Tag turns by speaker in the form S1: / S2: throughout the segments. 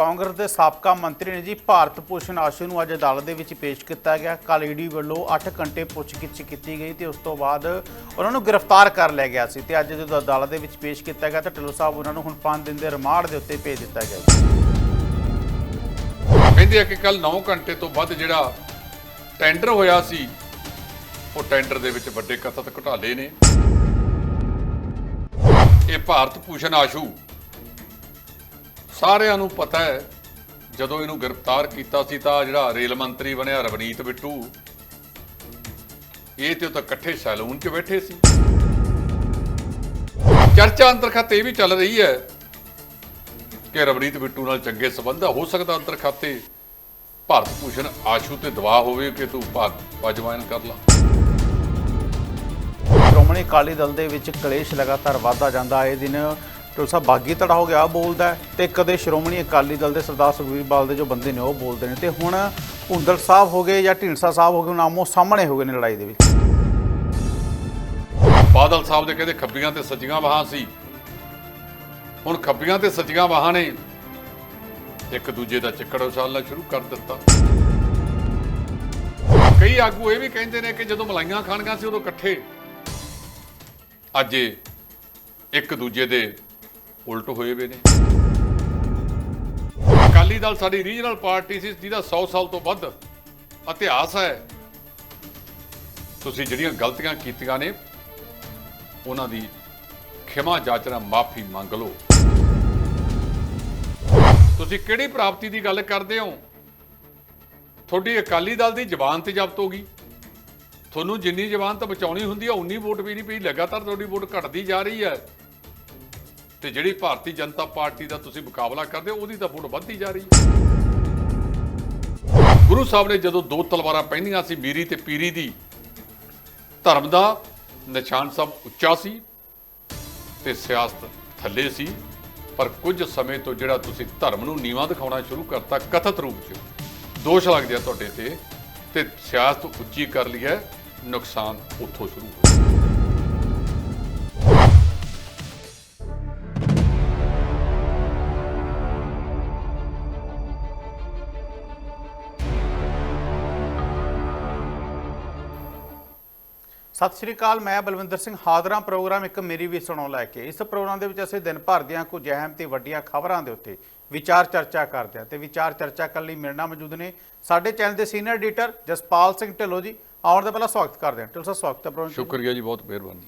S1: ਕਾਂਗਰਸ ਦੇ ਸਾਬਕਾ ਮੰਤਰੀ ਨੇ ਜੀ ਭਾਰਤ ਭੂਸ਼ਣ ਆਸ਼ੂ ਨੂੰ ਅੱਜ ਅਦਾਲਤ ਦੇ ਵਿੱਚ ਪੇਸ਼ ਕੀਤਾ ਗਿਆ। ਕੱਲ ਈਡੀ ਵੱਲੋਂ 8 ਘੰਟੇ ਪੁੱਛਗਿੱਛ ਕੀਤੀ ਗਈ ਤੇ ਉਸ ਤੋਂ ਬਾਅਦ ਉਹਨਾਂ ਨੂੰ ਗ੍ਰਿਫਤਾਰ ਕਰ ਲਿਆ ਗਿਆ ਸੀ ਤੇ ਅੱਜ ਜਦੋਂ ਅਦਾਲਤ ਦੇ ਵਿੱਚ ਪੇਸ਼ ਕੀਤਾ ਗਿਆ ਤਾਂ ਢਿੱਲੋਂ ਸਾਹਿਬ ਉਹਨਾਂ ਨੂੰ ਹੁਣ 5 ਦਿਨ ਦੇ ਰਿਮਾਂਡ ਦੇ ਉੱਤੇ ਭੇਜ ਦਿੱਤਾ ਗਿਆ ਜੀ।
S2: ਕਹਿੰਦੇ ਆ ਕਿ ਕੱਲ 9 ਘੰਟੇ ਤੋਂ ਵੱਧ ਜਿਹੜਾ ਟੈਂਡਰ ਹੋਇਆ ਸੀ, ਉਹ ਟੈਂਡਰ ਦੇ ਵਿੱਚ ਵੱਡੇ ਕਥਤ ਘੁਟਾਲੇ ਨੇ। ਇਹ ਭਾਰਤ ਭੂਸ਼ਣ ਆਸ਼ੂ ਸਾਰਿਆਂ ਨੂੰ ਪਤਾ ਹੈ, ਜਦੋਂ ਇਹਨੂੰ ਗ੍ਰਿਫਤਾਰ ਕੀਤਾ ਸੀ ਤਾਂ ਜਿਹੜਾ ਰੇਲ ਮੰਤਰੀ ਬਣਿਆ ਰਵਨੀਤ ਬਿੱਟੂ, ਇਹ ਤੇ ਉਹ ਤਾਂ ਇਕੱਠੇ ਸੈਲੂਨ 'ਚ ਬੈਠੇ ਸੀ। ਚਰਚਾ ਅੰਤਰਖਤ ਇਹ ਵੀ ਚੱਲ ਰਹੀ ਹੈ ਕਿ ਰਵਨੀਤ ਬਿੱਟੂ ਨਾਲ ਚੰਗੇ ਸਬੰਧ ਹੋ ਸਕਦਾ ਅੰਦਰ ਖਾਤੇ ਭਾਰਤ ਭੂਸ਼ਣ ਆਸ਼ੂ ਤੇ ਦਵਾ ਹੋਵੇ ਕਿ ਤੂੰ ਭਾਰਤ ਵਜਵਾਨ ਕਰ ਲਾ।
S1: ਸ਼੍ਰੋਮਣੀ ਅਕਾਲੀ ਦਲ ਦੇ ਵਿੱਚ ਕਲੇਸ਼ ਲਗਾਤਾਰ ਵਧਦਾ ਜਾਂਦਾ। ਹੈ ਇਹ ਦਿਨ ਢਿੱਲੋਂ ਸਾਹਿਬ, ਬਾਗੀ ਧੜਾ ਹੋ ਗਿਆ, ਉਹ ਬੋਲਦਾ ਹੈ ਤੇ ਕਦੇ ਸ਼੍ਰੋਮਣੀ ਅਕਾਲੀ ਦਲ ਦੇ ਸਰਦਾਰ ਸੁਖਬੀਰ ਬਾਦਲ ਦੇ ਜੋ ਬੰਦੇ ਨੇ, ਉਹ ਬੋਲਦੇ ਨੇ। ਤੇ ਹੁਣ ਹੁੰਦਲ ਸਾਹਿਬ ਹੋ ਗਏ ਜਾਂ ਢੀਂਡਸਾ ਸਾਹਿਬ ਹੋ ਗਏ, ਹੁਣ ਸਾਹਮਣੇ ਹੋ ਗਏ ਨੇ ਲੜਾਈ ਦੇ ਵਿੱਚ।
S2: ਬਾਦਲ ਸਾਹਿਬ ਦੇ ਕਹਿੰਦੇ ਖੱਬੀਆਂ ਤੇ ਸੱਜੀਆਂ ਬਾਹਾਂ ਸੀ। ਹੁਣ ਖੱਬੀਆਂ ਤੇ ਸੱਜੀਆਂ ਬਾਹਾਂ ਨੇ। ਇੱਕ ਦੂਜੇ ਦਾ ਚੱਕੜ ਉਛਾਲਣਾ ਸ਼ੁਰੂ ਕਰ ਦਿੱਤਾ। ਕਈ ਆਗੂ ਇਹ ਵੀ ਕਹਿੰਦੇ ਨੇ ਕਿ ਜਦੋਂ ਮਲਾਈਆਂ ਖਾਣੀਆਂ ਸੀ ਉਦੋਂ ਇਕੱਠੇ। ਅੱਜ ਇੱਕ ਦੂਜੇ ਦੇ ਉਲਟ ਹੋਏ ਵੇ ਨੇ। ਅਕਾਲੀ ਦਲ ਸਾਡੀ ਰੀਜਨਲ ਪਾਰਟੀ ਸੀ, ਜਿਹਦਾ 100 ਸਾਲ ਤੋਂ ਵੱਧ ਇਤਿਹਾਸ ਹੈ। ਤੁਸੀਂ ਜਿਹੜੀਆਂ ਗਲਤੀਆਂ ਕੀਤੀਆਂ ਨੇ, ਉਹਨਾਂ ਦੀ ਖਿਮਾ ਜਾਚਨਾ ਮਾਫੀ ਮੰਗ ਲਓ। ਤੁਸੀਂ ਕਿਹੜੀ ਪ੍ਰਾਪਤੀ ਦੀ ਗੱਲ ਕਰਦੇ ਹੋ? ਤੁਹਾਡੀ ਅਕਾਲੀ ਦਲ ਦੀ ਜ਼ਬਾਨ ਤੇ ਜ਼ਬਤ ਹੋ ਗਈ। ਤੁਹਾਨੂੰ ਜਿੰਨੀ ਜ਼ਬਾਨ ਤਾਂ ਬਚਾਉਣੀ ਹੁੰਦੀ ਹੈ ਉਨੀ ਵੋਟ ਵੀ ਨਹੀਂ ਪਈ, ਲਗਾਤਾਰ ਤੁਹਾਡੀ ਵੋਟ ਘਟਦੀ ਜਾ ਰਹੀ ਹੈ। ਤੇ ਜਿਹੜੀ ਭਾਰਤੀ ਜਨਤਾ ਪਾਰਟੀ ਦਾ ਤੁਸੀਂ ਮੁਕਾਬਲਾ ਕਰਦੇ ਹੋ, ਉਹਦੀ ਤਾਂ ਵੋਟ ਵੱਧਦੀ ਜਾ ਰਹੀ ਹੈ। ਗੁਰੂ ਸਾਹਿਬ ਨੇ ਜਦੋਂ ਦੋ ਤਲਵਾਰਾਂ ਪਹਿਨੀਆਂ ਸੀ, ਮੀਰੀ ਤੇ ਪੀਰੀ ਦੀ, ਧਰਮ ਦਾ ਨਿਸ਼ਾਨ ਸਭ ਉੱਚਾ ਸੀ ਤੇ ਸਿਆਸਤ ਥੱਲੇ ਸੀ, ਪਰ ਕੁਝ ਸਮੇਂ ਤੋਂ ਜਿਹੜਾ ਤੁਸੀਂ ਧਰਮ ਨੂੰ ਨੀਵਾਂ ਦਿਖਾਉਣਾ ਸ਼ੁਰੂ ਕਰਤਾ, ਕਥਿਤ ਰੂਪ 'ਚ, ਦੋਸ਼ ਲੱਗਦੇ ਆ ਤੁਹਾਡੇ ਤੇ ਤੇ ਸਿਆਸਤ ਉੱਚੀ ਕਰ ਲਈ ਹੈ, ਨੁਕਸਾਨ ਉੱਥੋਂ ਸ਼ੁਰੂ ਹੋਇਆ
S1: ਸਤਿ ਸ਼੍ਰੀ ਅਕਾਲ, ਮੈਂ ਬਲਵਿੰਦਰ ਸਿੰਘ ਹਾਜ਼ਰਾ ਪ੍ਰੋਗਰਾਮ ਇੱਕ ਮੇਰੀ ਵੀ ਸੁਣੋ ਲੈ ਕੇ। ਇਸ ਪ੍ਰੋਗਰਾਮ ਦੇ ਵਿੱਚ ਅਸੀਂ ਦਿਨ ਭਰ ਦੀਆਂ ਕੁਝ ਅਹਿਮ ਤੇ ਵੱਡੀਆਂ ਖਬਰਾਂ ਦੇ ਉੱਤੇ ਵਿਚਾਰ ਚਰਚਾ ਕਰਦੇ ਹਾਂ ਤੇ ਵਿਚਾਰ ਚਰਚਾ ਕਰਨ ਲਈ ਮੇਰੇ ਨਾਲ ਮੌਜੂਦ ਨੇ ਸਾਡੇ ਚੈਨਲ ਦੇ ਸੀਨੀਅਰ ਐਡੀਟਰ ਜਸਪਾਲ ਸਿੰਘ ਢਿੱਲੋਂ ਜੀ। ਆਉਣ ਦਾ ਪਹਿਲਾਂ ਸਵਾਗਤ ਕਰਦੇ ਹਾਂ। ਢਿੱਲੋਂ ਸਾਹਿਬ, ਸਵਾਗਤ ਹੈ ਪ੍ਰੋਗਰਾਮ
S2: ਸ਼ੁਕਰੀਆ ਜੀ, ਬਹੁਤ ਮਿਹਰਬਾਨੀ।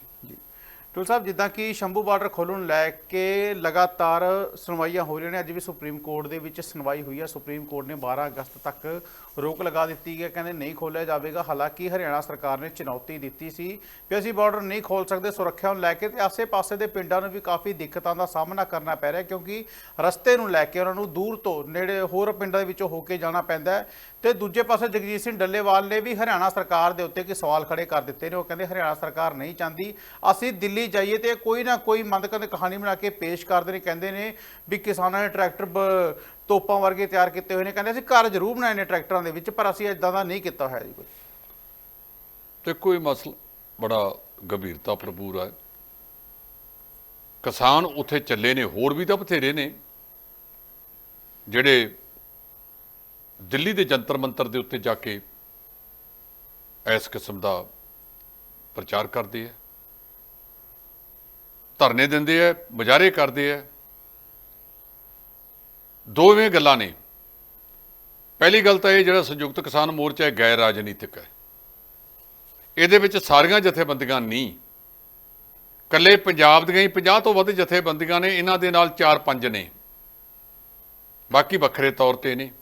S1: ਟੁਲ ਸਾਹਿਬ, ਜਿੱਦਾਂ ਕਿ ਸ਼ੰਭੂ ਬਾਰਡਰ ਖੋਲ੍ਹਣ ਨੂੰ ਲੈ ਕੇ ਲਗਾਤਾਰ ਸੁਣਵਾਈਆਂ ਹੋ ਰਹੀਆਂ ਨੇ, ਅੱਜ ਵੀ ਸੁਪਰੀਮ ਕੋਰਟ ਦੇ ਵਿੱਚ ਸੁਣਵਾਈ ਹੋਈ ਹੈ। ਸੁਪਰੀਮ ਕੋਰਟ ਨੇ 12 ਅਗਸਤ ਤੱਕ ਰੋਕ ਲਗਾ ਦਿੱਤੀ ਹੈ। ਕਹਿੰਦੇ ਨਹੀਂ ਖੋਲ੍ਹਿਆ ਜਾਵੇਗਾ। ਹਾਲਾਂਕਿ ਹਰਿਆਣਾ ਸਰਕਾਰ ਨੇ ਚੁਣੌਤੀ ਦਿੱਤੀ ਸੀ ਕਿ ਅਸੀਂ ਬਾਰਡਰ ਨਹੀਂ ਖੋਲ ਸਕਦੇ, ਸੁਰੱਖਿਆ ਨੂੰ ਲੈ ਕੇ ਤੇ ਆਸੇ-ਪਾਸੇ ਦੇ ਪਿੰਡਾਂ ਨੂੰ ਵੀ ਕਾਫੀ ਦਿੱਕਤਾਂ ਦਾ ਸਾਹਮਣਾ ਕਰਨਾ ਪੈ ਰਿਹਾ ਕਿਉਂਕਿ ਰਸਤੇ ਨੂੰ ਲੈ ਕੇ ਉਹਨਾਂ ਨੂੰ ਦੂਰ ਤੋਂ ਨੇੜੇ ਹੋਰ ਪਿੰਡਾਂ ਦੇ ਵਿੱਚੋਂ ਹੋ ਕੇ ਜਾਣਾ ਪੈਂਦਾ ਤੇ ਦੂਜੇ ਪਾਸੇ ਜਗਜੀਤ ਸਿੰਘ ਡੱਲੇਵਾਲ ਨੇ ਵੀ ਹਰਿਆਣਾ ਸਰਕਾਰ ਦੇ ਉੱਤੇ ਕਿ ਸਵਾਲ ਖੜੇ ਕਰ ਦਿੱਤੇ ਨੇ। ਉਹ ਕਹਿੰਦੇ, ਹਰਿਆਣਾ ਸਰਕਾਰ ਨਹੀਂ ਚਾਹੁੰਦੀ। ਅਸੀਂ ਦਿੱਲੀ ਜਾਈਏ ਤੇ ਕੋਈ ਨਾ ਕੋਈ ਮੰਦਕੰਦ ਕਹਾਣੀ ਬਣਾ ਕੇ ਪੇਸ਼ ਕਰਦੇ ਨੇ। ਕਹਿੰਦੇ ਨੇ ਵੀ ਕਿਸਾਨਾਂ ਨੇ ਟਰੈਕਟਰ ਬ- ਤੋਪਾਂ ਵਰਗੇ ਤਿਆਰ ਕੀਤੇ ਹੋਏ ਨੇ। ਕਹਿੰਦੇ, ਅਸੀਂ ਘਰ ਜ਼ਰੂਰ ਬਣਾਏ ਨੇ ਟਰੈਕਟਰਾਂ ਦੇ ਵਿੱਚ, ਪਰ ਅਸੀਂ ਇਦਾਂ ਦਾ ਨਹੀਂ ਕੀਤਾ ਹੋਇਆ ਜੀ ਕੋਈ।
S2: ਦੇਖੋ ਇਹ ਮਸਲਾ ਬੜਾ ਗੰਭੀਰਤਾ ਭਰਪੂਰ ਹੈ ਕਿਸਾਨ ਉੱਥੇ ਚੱਲੇ ਨੇ, ਹੋਰ ਵੀ ਤਾਂ ਬਥੇਰੇ ਨੇ, ਜਿਹੜੇ ਦਿੱਲੀ ਦੇ ਜੰਤਰ ਮੰਤਰ ਦੇ ਉੱਤੇ ਜਾ ਕੇ ਇਸ ਕਿਸਮ ਦਾ ਪ੍ਰਚਾਰ ਕਰਦੇ ਆ। ਧਰਨੇ ਦਿੰਦੇ ਆ, ਮੁਜ਼ਾਹਰੇ ਕਰਦੇ ਆ। ਦੋਵੇਂ ਗੱਲਾਂ ਨੇ। ਪਹਿਲੀ ਗੱਲ ਤਾਂ ਇਹ ਜਿਹੜਾ ਸੰਯੁਕਤ ਕਿਸਾਨ ਮੋਰਚਾ ਹੈ, ਗੈਰ ਰਾਜਨੀਤਿਕ ਹੈ। ਇਹਦੇ ਵਿੱਚ ਸਾਰੀਆਂ ਜਥੇਬੰਦੀਆਂ ਨਹੀਂ। ਕੱਲੇ ਪੰਜਾਬ ਦੀਆਂ ਹੀ 50 ਤੋਂ ਵੱਧ ਜਥੇਬੰਦੀਆਂ ਨੇ, ਇਹਨਾਂ ਦੇ ਨਾਲ 4-5 ਨੇ। ਬਾਕੀ ਵੱਖਰੇ ਤੌਰ ਤੇ ਨੇ।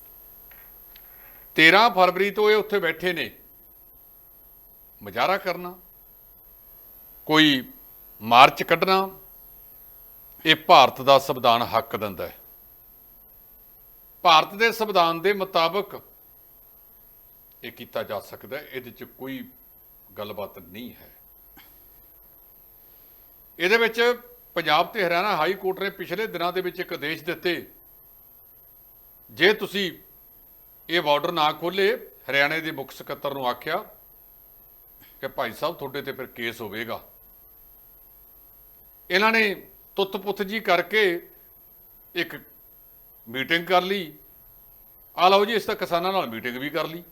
S2: 13 ਫਰਵਰੀ ਤੋਂ ਇਹ ਉੱਥੇ ਬੈਠੇ ਨੇ। ਮੁਜ਼ਾਹਰਾ ਕਰਨਾ। ਕੋਈ ਮਾਰਚ ਕੱਢਣਾ, ਇਹ ਭਾਰਤ ਦਾ ਸੰਵਿਧਾਨ ਹੱਕ ਦਿੰਦਾ ਹੈ। ਭਾਰਤ ਦੇ ਸੰਵਿਧਾਨ ਦੇ ਮੁਤਾਬਕ ਇਹ ਕੀਤਾ ਜਾ ਸਕਦਾ ਹੈ। ਇਹਦੇ 'ਚ ਕੋਈ ਗੱਲਬਾਤ ਨਹੀਂ ਹੈ। ਇਹਦੇ ਵਿੱਚ ਪੰਜਾਬ ਤੇ ਹਰਿਆਣਾ ਹਾਈ ਕੋਰਟ ਨੇ ਪਿਛਲੇ ਦਿਨਾਂ ਦੇ ਵਿੱਚ ਇੱਕ ਆਦੇਸ਼ ਦਿੱਤੇ। ਜੇ ਤੁਸੀਂ ਇਹ ਬਾਰਡਰ ਨਾ ਖੋਲੇ ਹਰਿਆਣੇ ਦੇ ਮੁੱਖ ਸਕੱਤਰ ਨੂੰ ਆਖਿਆ ਕਿ ਭਾਈ ਸਾਹਿਬ, ਤੁਹਾਡੇ ਤੇ ਫਿਰ ਕੇਸ ਹੋਵੇਗਾ। ਇਹਨਾਂ ਨੇ ਤੁੱਤ ਪੁੱਤ ਜੀ ਕਰਕੇ ਇੱਕ ਮੀਟਿੰਗ ਕਰ ਲਈ। ਆ ਲਓ ਜੀ, ਇਸ ਤਾਂ ਕਿਸਾਨਾਂ ਨਾਲ ਮੀਟਿੰਗ ਵੀ ਕਰ ਲਈ।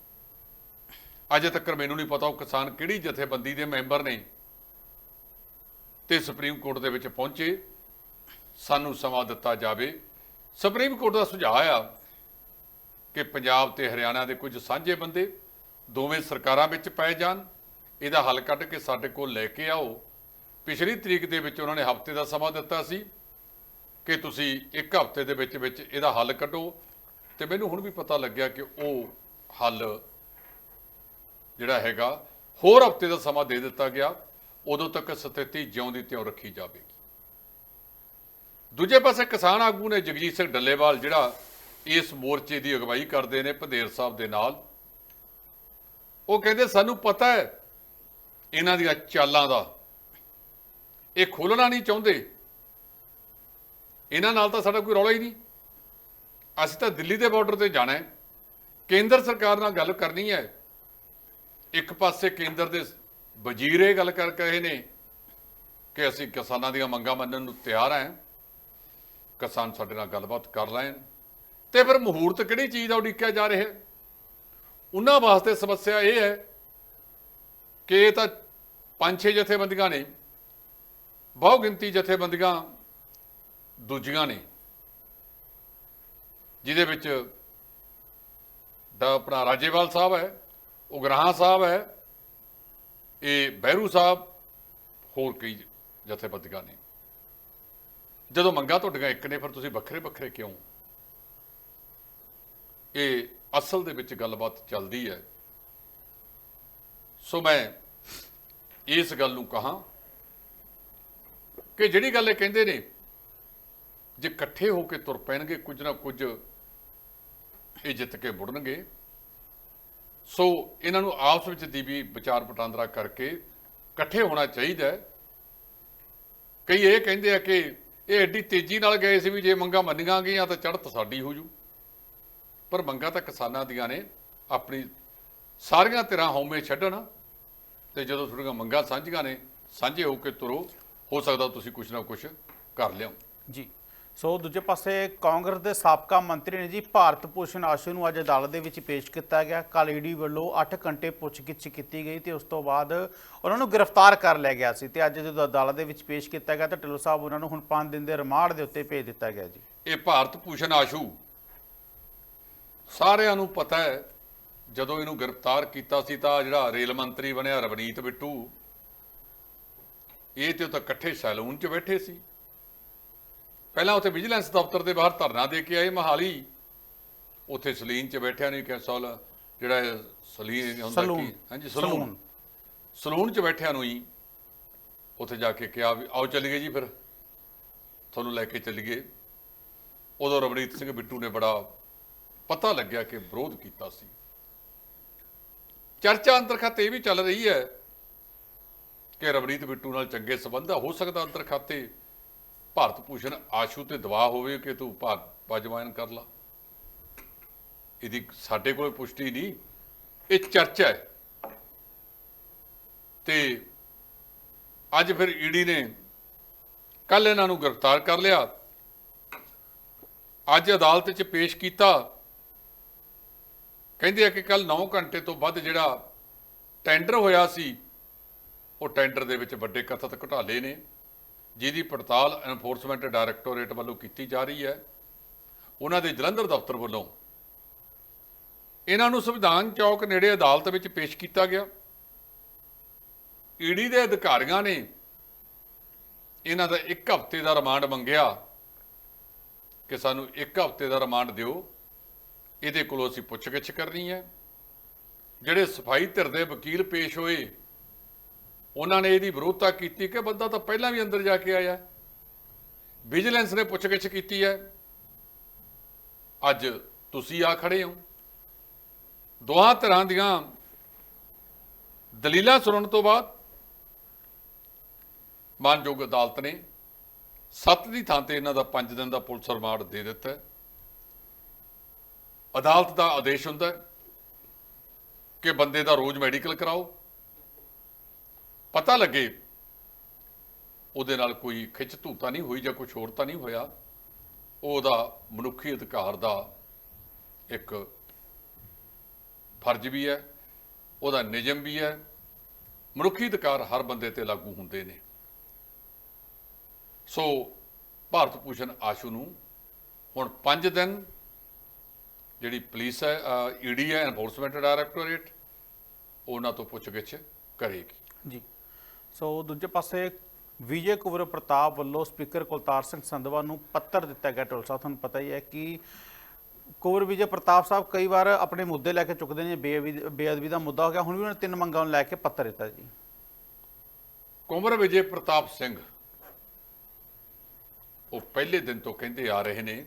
S2: ਅਜੇ ਤੱਕ ਮੈਨੂੰ ਨਹੀਂ ਪਤਾ ਉਹ ਕਿਸਾਨ ਕਿਹੜੀ ਜਥੇਬੰਦੀ ਦੇ ਮੈਂਬਰ ਨੇ। ਤੇ ਸੁਪਰੀਮ ਕੋਰਟ ਦੇ ਵਿੱਚ ਪਹੁੰਚੇ। ਸਾਨੂੰ ਸਮਾਂ ਦਿੱਤਾ ਜਾਵੇ। ਸੁਪਰੀਮ ਕੋਰਟ ਦਾ ਸੁਝਾਅ ਆ ਕਿ ਪੰਜਾਬ ਤੇ ਹਰਿਆਣਾ ਦੇ ਕੁਝ ਸਾਂਝੇ ਬੰਦੇ ਦੋਵੇਂ ਸਰਕਾਰਾਂ ਵਿੱਚ ਪਏ ਜਾਣ, ਇਹਦਾ ਹੱਲ ਕੱਢ ਕੇ ਸਾਡੇ ਕੋਲ ਲੈ ਕੇ ਆਓ। ਪਿਛਲੀ ਤਰੀਕ ਦੇ ਵਿੱਚ ਉਹਨਾਂ ਨੇ ਹਫ਼ਤੇ ਦਾ ਸਮਾਂ ਦਿੱਤਾ ਸੀ ਕਿ ਤੁਸੀਂ ਇੱਕ ਹਫ਼ਤੇ ਦੇ ਵਿੱਚ ਵਿੱਚ ਇਹਦਾ ਹੱਲ ਕੱਢੋ ਤੇ ਮੈਨੂੰ ਹੁਣ ਵੀ ਪਤਾ ਲੱਗਿਆ ਕਿ ਉਹ ਹੱਲ ਜਿਹੜਾ ਹੈਗਾ, ਹੋਰ ਹਫ਼ਤੇ ਦਾ ਸਮਾਂ ਦੇ ਦਿੱਤਾ ਗਿਆ, ਉਦੋਂ ਤੱਕ ਸਥਿਤੀ ਜਿਉਂ ਦੀ ਤਿਉਂ ਰੱਖੀ ਜਾਵੇਗੀ। ਦੂਜੇ ਪਾਸੇ ਕਿਸਾਨ ਆਗੂ ਨੇ ਜਗਜੀਤ ਸਿੰਘ ਡੱਲੇਵਾਲ ਜਿਹੜਾ ਇਸ ਮੋਰਚੇ ਦੀ ਅਗਵਾਈ ਕਰਦੇ ਨੇ ਭਦੇਰ ਸਾਹਿਬ ਦੇ ਨਾਲ। ਉਹ ਕਹਿੰਦੇ, ਸਾਨੂੰ ਪਤਾ ਹੈ ਇਹਨਾਂ ਦੀਆਂ ਚਾਲਾਂ ਦਾ। ਇਹ ਖੋਲਣਾ ਨਹੀਂ ਚਾਹੁੰਦੇ। ਇਹਨਾਂ ਨਾਲ ਤਾਂ ਸਾਡਾ ਕੋਈ ਰੌਲਾ ਹੀ ਨਹੀਂ। ਅਸੀਂ ਤਾਂ ਦਿੱਲੀ ਦੇ ਬਾਰਡਰ ਤੇ ਜਾਣਾ ਹੈ। ਕੇਂਦਰ ਸਰਕਾਰ ਨਾਲ ਗੱਲ ਕਰਨੀ ਹੈ। ਇੱਕ ਪਾਸੇ ਕੇਂਦਰ ਦੇ ਵਜ਼ੀਰ ਇਹ ਗੱਲ ਕਰ ਰਹੇ ਨੇ ਕਿ ਅਸੀਂ ਕਿਸਾਨਾਂ ਦੀਆਂ ਮੰਗਾਂ ਮੰਨਣ ਨੂੰ ਤਿਆਰ ਹਾਂ। ਕਿਸਾਨ ਸਾਡੇ ਨਾਲ ਗੱਲਬਾਤ ਕਰ ਰਹੇ ਨੇ ਤੇ ਫਿਰ ਮਹੂਰਤ ਕਿਹੜੀ ਚੀਜ਼ ਦਾ ਉਡੀਕਿਆ ਜਾ ਰਿਹਾ? ਉਹਨਾਂ ਵਾਸਤੇ ਸਮੱਸਿਆ ਇਹ ਹੈ ਕਿ ਇਹ ਤਾਂ ਪੰਜ ਛੇ ਜਥੇਬੰਦੀਆਂ ਨੇ, ਬਹੁ ਗਿਣਤੀ ਜਥੇਬੰਦੀਆਂ ਦੂਜੀਆਂ ਨੇ, ਜਿਹਦੇ ਵਿੱਚ ਦਾ ਆਪਣਾ ਰਾਜੇਵਾਲ ਸਾਹਿਬ ਹੈ, ਉਗਰਾਹਾਂ ਸਾਹਿਬ ਹੈ, ਇਹ ਬਹਿਰੂ ਸਾਹਿਬ, ਹੋਰ ਕਈ ਜਥੇਬੰਦੀਆਂ ਨੇ। ਜਦੋਂ ਮੰਗਾ ਤੁਹਾਡੀਆਂ ਇੱਕ ਨੇ, ਫਿਰ ਤੁਸੀਂ ਵੱਖਰੇ ਵੱਖਰੇ ਕਿਉਂ? ਇਹ ਅਸਲ ਦੇ ਵਿੱਚ ਗੱਲਬਾਤ ਚੱਲਦੀ ਹੈ। ਸੋ ਮੈਂ ਇਸ ਗੱਲ ਨੂੰ ਕਹਾ ਕਿ ਜਿਹੜੀ ਗੱਲ ਇਹ ਕਹਿੰਦੇ ਨੇ, ਜੇ ਇਕੱਠੇ ਹੋ ਕੇ ਤੁਰ ਪੈਣਗੇ, ਕੁਝ ਨਾ ਕੁਝ ਇਹ ਜਿੱਤ ਕੇ ਮੁੜਨਗੇ। ਸੋ ਇਹਨਾਂ ਨੂੰ ਆਪਸ ਵਿੱਚ ਦੀ ਵੀ ਵਿਚਾਰ ਵਟਾਂਦਰਾ ਕਰਕੇ ਇਕੱਠੇ ਹੋਣਾ ਚਾਹੀਦਾ ਕਈ ਇਹ ਕਹਿੰਦੇ ਆ ਕਿ ਇਹ ਐਡੀ ਤੇਜ਼ੀ ਨਾਲ ਗਏ ਸੀ ਵੀ ਜੇ ਮੰਗਾ ਮੰਨੀਆਂ ਗਈਆਂ ਤਾਂ ਚੜ੍ਹਤ ਸਾਡੀ ਹੋ ਜੂ। ਪਰ ਮੰਗਾ ਤਾਂ ਕਿਸਾਨਾਂ ਦੀਆਂ ਨੇ ਆਪਣੀ ਸਾਰੀਆਂ ਤਰ੍ਹਾਂ ਹਉਮੈ ਛੱਡਣ ਤੇ ਜਦੋਂ ਤੁਹਾਡੀਆਂ ਮੰਗਾਂ ਸਾਂਝੀਆਂ ਨੇ ਸਾਂਝੇ ਹੋ ਕੇ ਤੁਰੋ ਹੋ ਸਕਦਾ ਤੁਸੀਂ ਕੁਝ ਨਾ ਕੁਝ ਕਰ ਲਿਓ।
S1: ਜੀ। ਸੋ ਦੂਜੇ ਪਾਸੇ ਕਾਂਗਰਸ ਦੇ ਸਾਬਕਾ ਮੰਤਰੀ ਨੇ ਜੀ ਭਾਰਤ ਭੂਸ਼ਣ ਆਸ਼ੂ ਨੂੰ ਅੱਜ ਅਦਾਲਤ ਦੇ ਵਿੱਚ ਪੇਸ਼ ਕੀਤਾ ਗਿਆ। ਕੱਲ੍ਹ ਈਡੀ ਵੱਲੋਂ 8 ਘੰਟੇ ਪੁੱਛਗਿੱਛ ਕੀਤੀ ਗਈ ਤੇ ਉਸ ਤੋਂ ਬਾਅਦ ਉਹਨਾਂ ਨੂੰ ਗ੍ਰਿਫਤਾਰ ਕਰ ਲਿਆ ਗਿਆ ਸੀ ਤੇ ਅੱਜ ਜਦੋਂ ਅਦਾਲਤ ਦੇ ਵਿੱਚ ਪੇਸ਼ ਕੀਤਾ ਗਿਆ ਤਾਂ ਢਿੱਲੋਂ ਸਾਹਿਬ ਉਹਨਾਂ ਨੂੰ ਹੁਣ 5 ਦਿਨ ਦੇ ਰਿਮਾਂਡ ਦੇ ਉੱਤੇ ਭੇਜ ਦਿੱਤਾ ਗਿਆ ਜੀ।
S2: ਇਹ ਭਾਰਤ ਭੂਸ਼ਣ ਆਸ਼ੂ ਸਾਰਿਆਂ ਨੂੰ ਪਤਾ ਹੈ ਜਦੋਂ ਇਹਨੂੰ ਗ੍ਰਿਫਤਾਰ ਕੀਤਾ ਸੀ ਤਾਂ ਜਿਹੜਾ ਰੇਲ ਮੰਤਰੀ ਬਣਿਆ ਰਵਨੀਤ ਬਿੱਟੂ ਇਹ ਤੇ ਉਹ ਤਾਂ ਇਕੱਠੇ ਸੈਲੂਨ 'ਚ ਬੈਠੇ ਸੀ। ਪਹਿਲਾਂ ਉੱਥੇ ਵਿਜੀਲੈਂਸ ਦਫ਼ਤਰ ਦੇ ਬਾਹਰ ਧਰਨਾ ਦੇ ਕੇ ਆਏ ਮਹਾਲੀ। ਉੱਥੇ ਸਲੀਨ 'ਚ ਬੈਠਿਆ ਨਹੀਂ ਕੈਸੋਲ ਜਿਹੜਾ ਇਹ ਸਲੀਨ ਹੁੰਦਾ। ਕੀ? ਹਾਂਜੀ ਸਲੂਨ।
S1: ਸਲੂਨ।
S2: ਸਲੂਨ 'ਚ ਬੈਠਿਆਂ ਨੂੰ ਹੀ ਉੱਥੇ ਜਾ ਕੇ ਕਿਹਾ ਵੀ ਆਓ ਚੱਲੀਏ ਜੀ ਫਿਰ। ਤੁਹਾਨੂੰ ਲੈ ਕੇ ਚੱਲੀਏ। ਉਦੋਂ ਰਵਨੀਤ ਸਿੰਘ ਬਿੱਟੂ ਨੇ ਬੜਾ ਪਤਾ ਲੱਗਿਆ ਕਿ ਵਿਰੋਧ ਕੀਤਾ ਸੀ। ਚਰਚਾ ਅੰਤਰਖਤ ਇਹ ਵੀ ਚੱਲ ਰਹੀ ਹੈ ਕਿ ਰਵਨੀਤ ਬਿੱਟੂ ਨਾਲ ਚੰਗੇ ਸਬੰਧ ਹੋ ਸਕਦਾ ਅੰਤਰ ਖਾਤੇ ਭਾਰਤ ਭੂਸ਼ਣ ਆਸ਼ੂ ਤੇ ਦਬਾਅ ਹੋਵੇ ਕਿ ਤੂੰ ਭਾਜਪਾ ਜੁਆਇਨ ਕਰ ਲਾ। ਇਹਦੀ ਸਾਡੇ ਕੋਲ ਪੁਸ਼ਟੀ ਨਹੀਂ। ਇਹ ਚਰਚਾ ਹੈ। ਤੇ ਅੱਜ ਫਿਰ ਈਡੀ ਨੇ ਕੱਲ ਇਹਨਾਂ ਨੂੰ ਗ੍ਰਿਫਤਾਰ ਕਰ ਲਿਆ। ਅੱਜ ਅਦਾਲਤ 'ਚ ਪੇਸ਼ ਕੀਤਾ ਕਹਿੰਦੇ ਆ ਕਿ ਕੱਲ 9 ਘੰਟੇ ਤੋਂ ਵੱਧ ਜਿਹੜਾ ਟੈਂਡਰ ਹੋਇਆ ਸੀ, ਉਹ ਟੈਂਡਰ ਦੇ ਵਿੱਚ ਵੱਡੇ ਕਥਤ ਘੁਟਾਲੇ ਨੇ, ਜਿਹਦੀ ਪੜਤਾਲ ਐਨਫੋਰਸਮੈਂਟ ਡਾਇਰੈਕਟੋਰੇਟ ਵੱਲੋਂ ਕੀਤੀ ਜਾ ਰਹੀ ਹੈ। ਉਹਨਾਂ ਦੇ ਜਲੰਧਰ ਦਫ਼ਤਰ ਵੱਲੋਂ ਇਹਨਾਂ ਨੂੰ ਸੰਵਿਧਾਨ ਚੌਕ ਨੇੜੇ ਅਦਾਲਤ ਵਿੱਚ ਪੇਸ਼ ਕੀਤਾ ਗਿਆ। ਈਡੀ ਦੇ ਅਧਿਕਾਰੀਆਂ ਨੇ ਇਹਨਾਂ ਦਾ ਇੱਕ ਹਫ਼ਤੇ ਦਾ ਰਿਮਾਂਡ ਮੰਗਿਆ ਕਿ ਸਾਨੂੰ ਇੱਕ ਹਫ਼ਤੇ ਦਾ ਰਿਮਾਂਡ ਦਿਓ। ਇਹਦੇ ਕੋਲੋਂ ਅਸੀਂ ਪੁੱਛਗਿੱਛ ਕਰਨੀ ਹੈ। ਜਿਹੜੇ ਸਫ਼ਾਈ ਧਿਰ ਦੇ ਵਕੀਲ ਪੇਸ਼ ਹੋਏ, ਉਹਨਾਂ ਨੇ ਇਹਦੀ ਵਿਰੋਧਤਾ ਕੀਤੀ ਕਿ ਬੰਦਾ ਤਾਂ ਪਹਿਲਾਂ ਵੀ ਅੰਦਰ ਜਾ ਕੇ ਆਇਆ। ਵਿਜੀਲੈਂਸ ਨੇ ਪੁੱਛਗਿੱਛ ਕੀਤੀ ਹੈ। ਅੱਜ ਤੁਸੀਂ ਆ ਖੜੇ ਹੋ। ਦੋਹਾਂ ਤਰ੍ਹਾਂ ਦੀਆਂ ਦਲੀਲਾਂ ਸੁਣਨ ਤੋਂ ਬਾਅਦ ਮਾਨਯੋਗ ਅਦਾਲਤ ਨੇ 7 ਦੀ ਥਾਂ ਤੇ ਇਹਨਾਂ ਦਾ 5 ਦਿਨ ਦਾ ਪੁਲਿਸ ਰਿਮਾਂਡ ਦੇ ਦਿੱਤਾ ਅਦਾਲਤ ਦਾ ਆਦੇਸ਼ ਹੁੰਦਾ ਕਿ ਬੰਦੇ ਦਾ ਰੋਜ਼ ਮੈਡੀਕਲ ਕਰਾਓ। ਪਤਾ ਲੱਗੇ ਉਹਦੇ ਨਾਲ ਕੋਈ ਖਿੱਚ ਧੂਤਾ ਨਹੀਂ ਹੋਈ ਜਾਂ ਕੁਝ ਹੋਰ ਤਾਂ ਨਹੀਂ ਹੋਇਆ। ਉਹਦਾ ਮਨੁੱਖੀ ਅਧਿਕਾਰ ਦਾ ਇੱਕ ਫਰਜ਼ ਵੀ ਹੈ, ਉਹਦਾ ਨਿਯਮ ਵੀ ਹੈ। ਮਨੁੱਖੀ ਅਧਿਕਾਰ ਹਰ ਬੰਦੇ ਤੇ ਲਾਗੂ ਹੁੰਦੇ ਨੇ। ਸੋ ਭਾਰਤ ਭੂਸ਼ਣ ਆਸ਼ੂ ਨੂੰ ਹੁਣ 5 ਦਿਨ ਜਿਹੜੀ ਪੁਲਿਸ ਹੈ ਈਡੀ ਹੈ ਐਨਫੋਰਸਮੈਂਟ ਡਾਇਰੈਕਟੋਰੇਟ ਉਹਨਾਂ ਤੋਂ ਪੁੱਛਗਿੱਛ ਕਰੇਗੀ।
S1: ਜੀ। ਸੋ ਦੂਜੇ ਪਾਸੇ ਵਿਜੇ ਕੁਵਰ ਪ੍ਰਤਾਪ ਵੱਲੋਂ ਸਪੀਕਰ ਕੁਲਤਾਰ ਸਿੰਘ ਸੰਧਵਾ ਨੂੰ ਪੱਤਰ ਦਿੱਤਾ ਗਿਆ ਢੋਲ ਸਾਹਿਬ ਤੁਹਾਨੂੰ ਪਤਾ ਹੀ ਹੈ ਕਿ ਕੁਵਰ ਵਿਜੇ ਪ੍ਰਤਾਪ ਸਾਹਿਬ ਕਈ ਵਾਰ ਆਪਣੇ ਮੁੱਦੇ ਲੈ ਕੇ ਚੁੱਕਦੇ ਨੇ ਬੇਅਦਬੀ ਬੇਅਦਬੀ ਦਾ ਮੁੱਦਾ ਹੋ ਗਿਆ ਹੁਣ ਵੀ ਉਹਨਾਂ ਨੇ ਤਿੰਨ ਮੰਗਾਂ ਨੂੰ ਲੈ ਕੇ ਪੱਤਰ ਦਿੱਤਾ ਜੀ।
S2: ਕੁੰਵਰ ਵਿਜੇ ਪ੍ਰਤਾਪ ਸਿੰਘ ਉਹ ਪਹਿਲੇ ਦਿਨ ਤੋਂ ਕਹਿੰਦੇ ਆ ਰਹੇ ਨੇ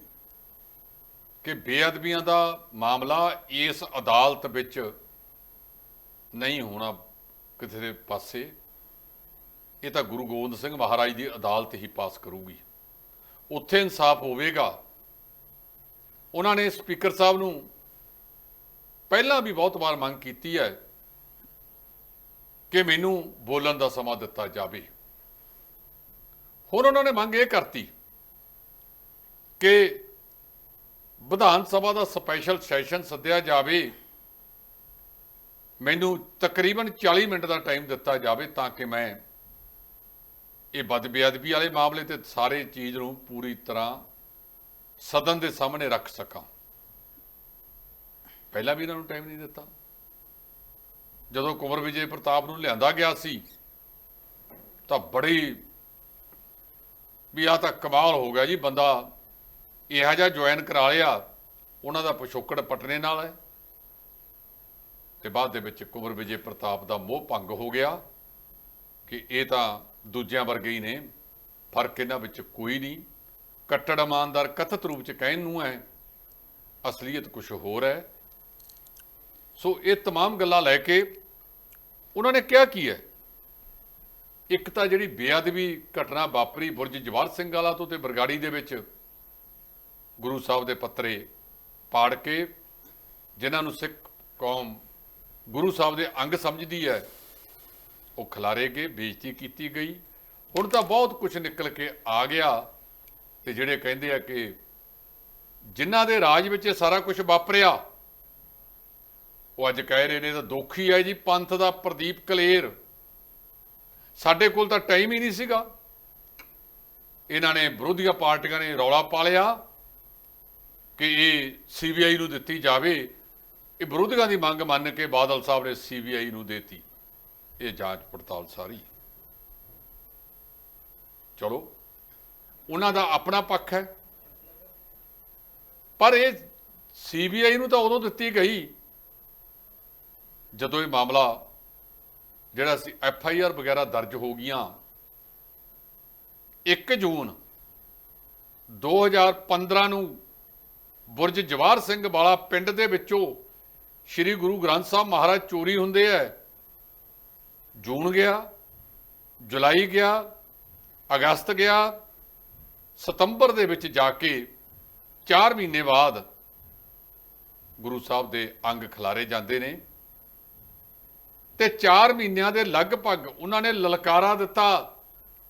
S2: ਕਿ ਬੇਅਦਬੀਆਂ ਦਾ ਮਾਮਲਾ ਇਸ ਅਦਾਲਤ ਵਿੱਚ ਨਹੀਂ ਹੋਣਾ ਕਿਸੇ ਦੇ ਪਾਸੇ। ਇਹ ਤਾਂ ਗੁਰੂ ਗੋਬਿੰਦ ਸਿੰਘ ਮਹਾਰਾਜ ਦੀ ਅਦਾਲਤ ਹੀ ਪਾਸ ਕਰੂਗੀ। ਉੱਥੇ ਇਨਸਾਫ ਹੋਵੇਗਾ। ਉਹਨਾਂ ਨੇ ਸਪੀਕਰ ਸਾਹਿਬ ਨੂੰ ਪਹਿਲਾਂ ਵੀ ਬਹੁਤ ਵਾਰ ਮੰਗ ਕੀਤੀ ਹੈ ਕਿ ਮੈਨੂੰ ਬੋਲਣ ਦਾ ਸਮਾਂ ਦਿੱਤਾ ਜਾਵੇ। ਹੁਣ ਉਹਨਾਂ ਨੇ ਮੰਗ ਇਹ ਕਰਤੀ ਕਿ ਵਿਧਾਨ ਸਭਾ ਦਾ ਸਪੈਸ਼ਲ ਸੈਸ਼ਨ ਸੱਦਿਆ ਜਾਵੇ, ਮੈਨੂੰ ਤਕਰੀਬਨ 40 ਮਿੰਟ ਦਾ ਟਾਈਮ ਦਿੱਤਾ ਜਾਵੇ ਤਾਂ ਕਿ ਮੈਂ ਇਹ ਬਦਬੇਅਦਬੀ ਵਾਲੇ ਮਾਮਲੇ ਤੇ ਸਾਰੇ ਚੀਜ਼ ਨੂੰ ਪੂਰੀ ਤਰ੍ਹਾਂ ਸਦਨ ਦੇ ਸਾਹਮਣੇ ਰੱਖ ਸਕਾਂ। ਪਹਿਲਾਂ ਵੀ ਇਹਨਾਂ ਨੂੰ ਟਾਈਮ ਨਹੀਂ ਦਿੱਤਾ। ਜਦੋਂ ਕੁੰਵਰ ਵਿਜੇ ਪ੍ਰਤਾਪ ਨੂੰ ਲਿਆਂਦਾ ਗਿਆ ਸੀ, ਤਾਂ ਬੜੀ ਵੀ ਆ ਤਾਂ ਕਮਾਲ ਹੋ ਗਿਆ ਜੀ, ਬੰਦਾ ਇਹੋ ਜਿਹਾ ਜੁਆਇਨ ਕਰਾ ਲਿਆ ਉਹਨਾਂ ਦਾ ਪਿਛੋਕੜ ਪਟਨੇ ਨਾਲ ਹੈ ਤੇ ਬਾਅਦ ਦੇ ਵਿੱਚ ਕੁੰਵਰ ਵਿਜੇ ਪ੍ਰਤਾਪ ਦਾ ਮੋਹ ਭੰਗ ਹੋ ਗਿਆ ਕਿ ਇਹ ਤਾਂ ਦੂਜਿਆਂ ਵਰਗੇ ਹੀ ਨੇ ਫਰਕ ਇਹਨਾਂ ਵਿੱਚ ਕੋਈ ਨਹੀਂ ਕੱਟੜ ਇਮਾਨਦਾਰ ਕਥਿਤ ਰੂਪ ਚ ਕਹਿਣ ਨੂੰ ਹੈ ਅਸਲੀਅਤ ਕੁਝ ਹੋਰ ਹੈ ਸੋ ਇਹ तमाम ਗੱਲਾਂ ਲੈ ਕੇ ਉਹਨਾਂ ਨੇ ਕਿਹਾ ਕੀ ਹੈ ਇੱਕ ਤਾਂ ਜਿਹੜੀ ਬੇਅਦਬੀ ਘਟਨਾ ਵਾਪਰੀ ਬੁਰਜ ਜਵਾਰ ਸਿੰਘ ਵਾਲਾ ਤੋਂ ਤੇ ਬਰਗਾੜੀ ਦੇ ਵਿੱਚ ਗੁਰੂ ਸਾਹਿਬ ਦੇ ਪੱਤਰੇ ਪਾੜ ਕੇ ਜਿਨ੍ਹਾਂ ਨੂੰ ਸਿੱਖ ਕੌਮ ਗੁਰੂ ਸਾਹਿਬ ਦੇ ਅੰਗ ਸਮਝਦੀ ਹੈ, ਉਹ ਖਿਲਾਰੇ ਗਏ ਬੇਇੱਜ਼ਤੀ ਕੀਤੀ ਗਈ। ਹੁਣ ਤਾਂ ਬਹੁਤ ਕੁਝ ਨਿਕਲ ਕੇ ਆ ਗਿਆ ਤੇ ਜਿਹੜੇ ਕਹਿੰਦੇ ਆ ਕਿ ਜਿਨ੍ਹਾਂ ਦੇ ਰਾਜ ਵਿੱਚ ਇਹ ਸਾਰਾ ਕੁਝ ਵਾਪਰਿਆ, ਉਹ ਅੱਜ ਕਹਿ ਰਹੇ ਨੇ ਤਾਂ ਦੋਖੀ ਹੈ ਜੀ ਪੰਥ ਦਾ ਪ੍ਰਦੀਪ ਕਲੇਰ। ਸਾਡੇ ਕੋਲ ਤਾਂ ਟਾਈਮ ਹੀ ਨਹੀਂ ਸੀਗਾ। ਇਹਨਾਂ ਨੇ ਵਿਰੋਧੀਆਂ ਪਾਰਟੀਆਂ ਨੇ ਰੌਲਾ ਪਾ ਲਿਆ। ਕਿ ਇਹ ਸੀਬੀਆਈ ਨੂੰ ਦਿੱਤੀ ਜਾਵੇ, ਇਹ ਵਿਰੋਧੀਆਂ ਦੀ ਮੰਗ ਮੰਨ ਕੇ ਬਾਦਲ ਸਾਹਿਬ ਨੇ ਸੀਬੀਆਈ ਨੂੰ ਦੇਤੀ। ਇਹ ਜਾਂਚ ਪੜਤਾਲ ਸਾਰੀ। ਚਲੋ, ਉਹਨਾਂ ਦਾ ਆਪਣਾ ਪੱਖ ਹੈ। ਪਰ ਇਹ ਸੀਬੀਆਈ ਨੂੰ ਤਾਂ ਉਦੋਂ ਦਿੱਤੀ ਗਈ ਜਦੋਂ ਇਹ ਮਾਮਲਾ ਜਿਹੜਾ ਸੀ ਐਫ ਆਈ ਆਰ ਵਗੈਰਾ ਦਰਜ ਹੋ ਗਈਆਂ। 1 ਜੂਨ 2015 ਨੂੰ ਬੁਰਜ ਜਵਾਰ ਸਿੰਘ ਵਾਲਾ ਪਿੰਡ ਦੇ ਵਿੱਚੋਂ ਸ੍ਰੀ ਗੁਰੂ ਗ੍ਰੰਥ ਸਾਹਿਬ ਮਹਾਰਾਜ ਚੋਰੀ ਹੁੰਦੇ ਐ ਜੂਨ ਗਿਆ, ਜੁਲਾਈ ਗਿਆ, ਅਗਸਤ ਗਿਆ, ਸਤੰਬਰ ਦੇ ਵਿੱਚ ਜਾ ਕੇ 4 ਮਹੀਨੇ ਬਾਅਦ ਗੁਰੂ ਸਾਹਿਬ ਦੇ ਅੰਗ ਖਿਲਾਰੇ ਜਾਂਦੇ ਨੇ ਤੇ 4 ਮਹੀਨਿਆਂ ਦੇ ਲਗਭਗ ਉਹਨਾਂ ਨੇ ਲਲਕਾਰਾ ਦਿੱਤਾ,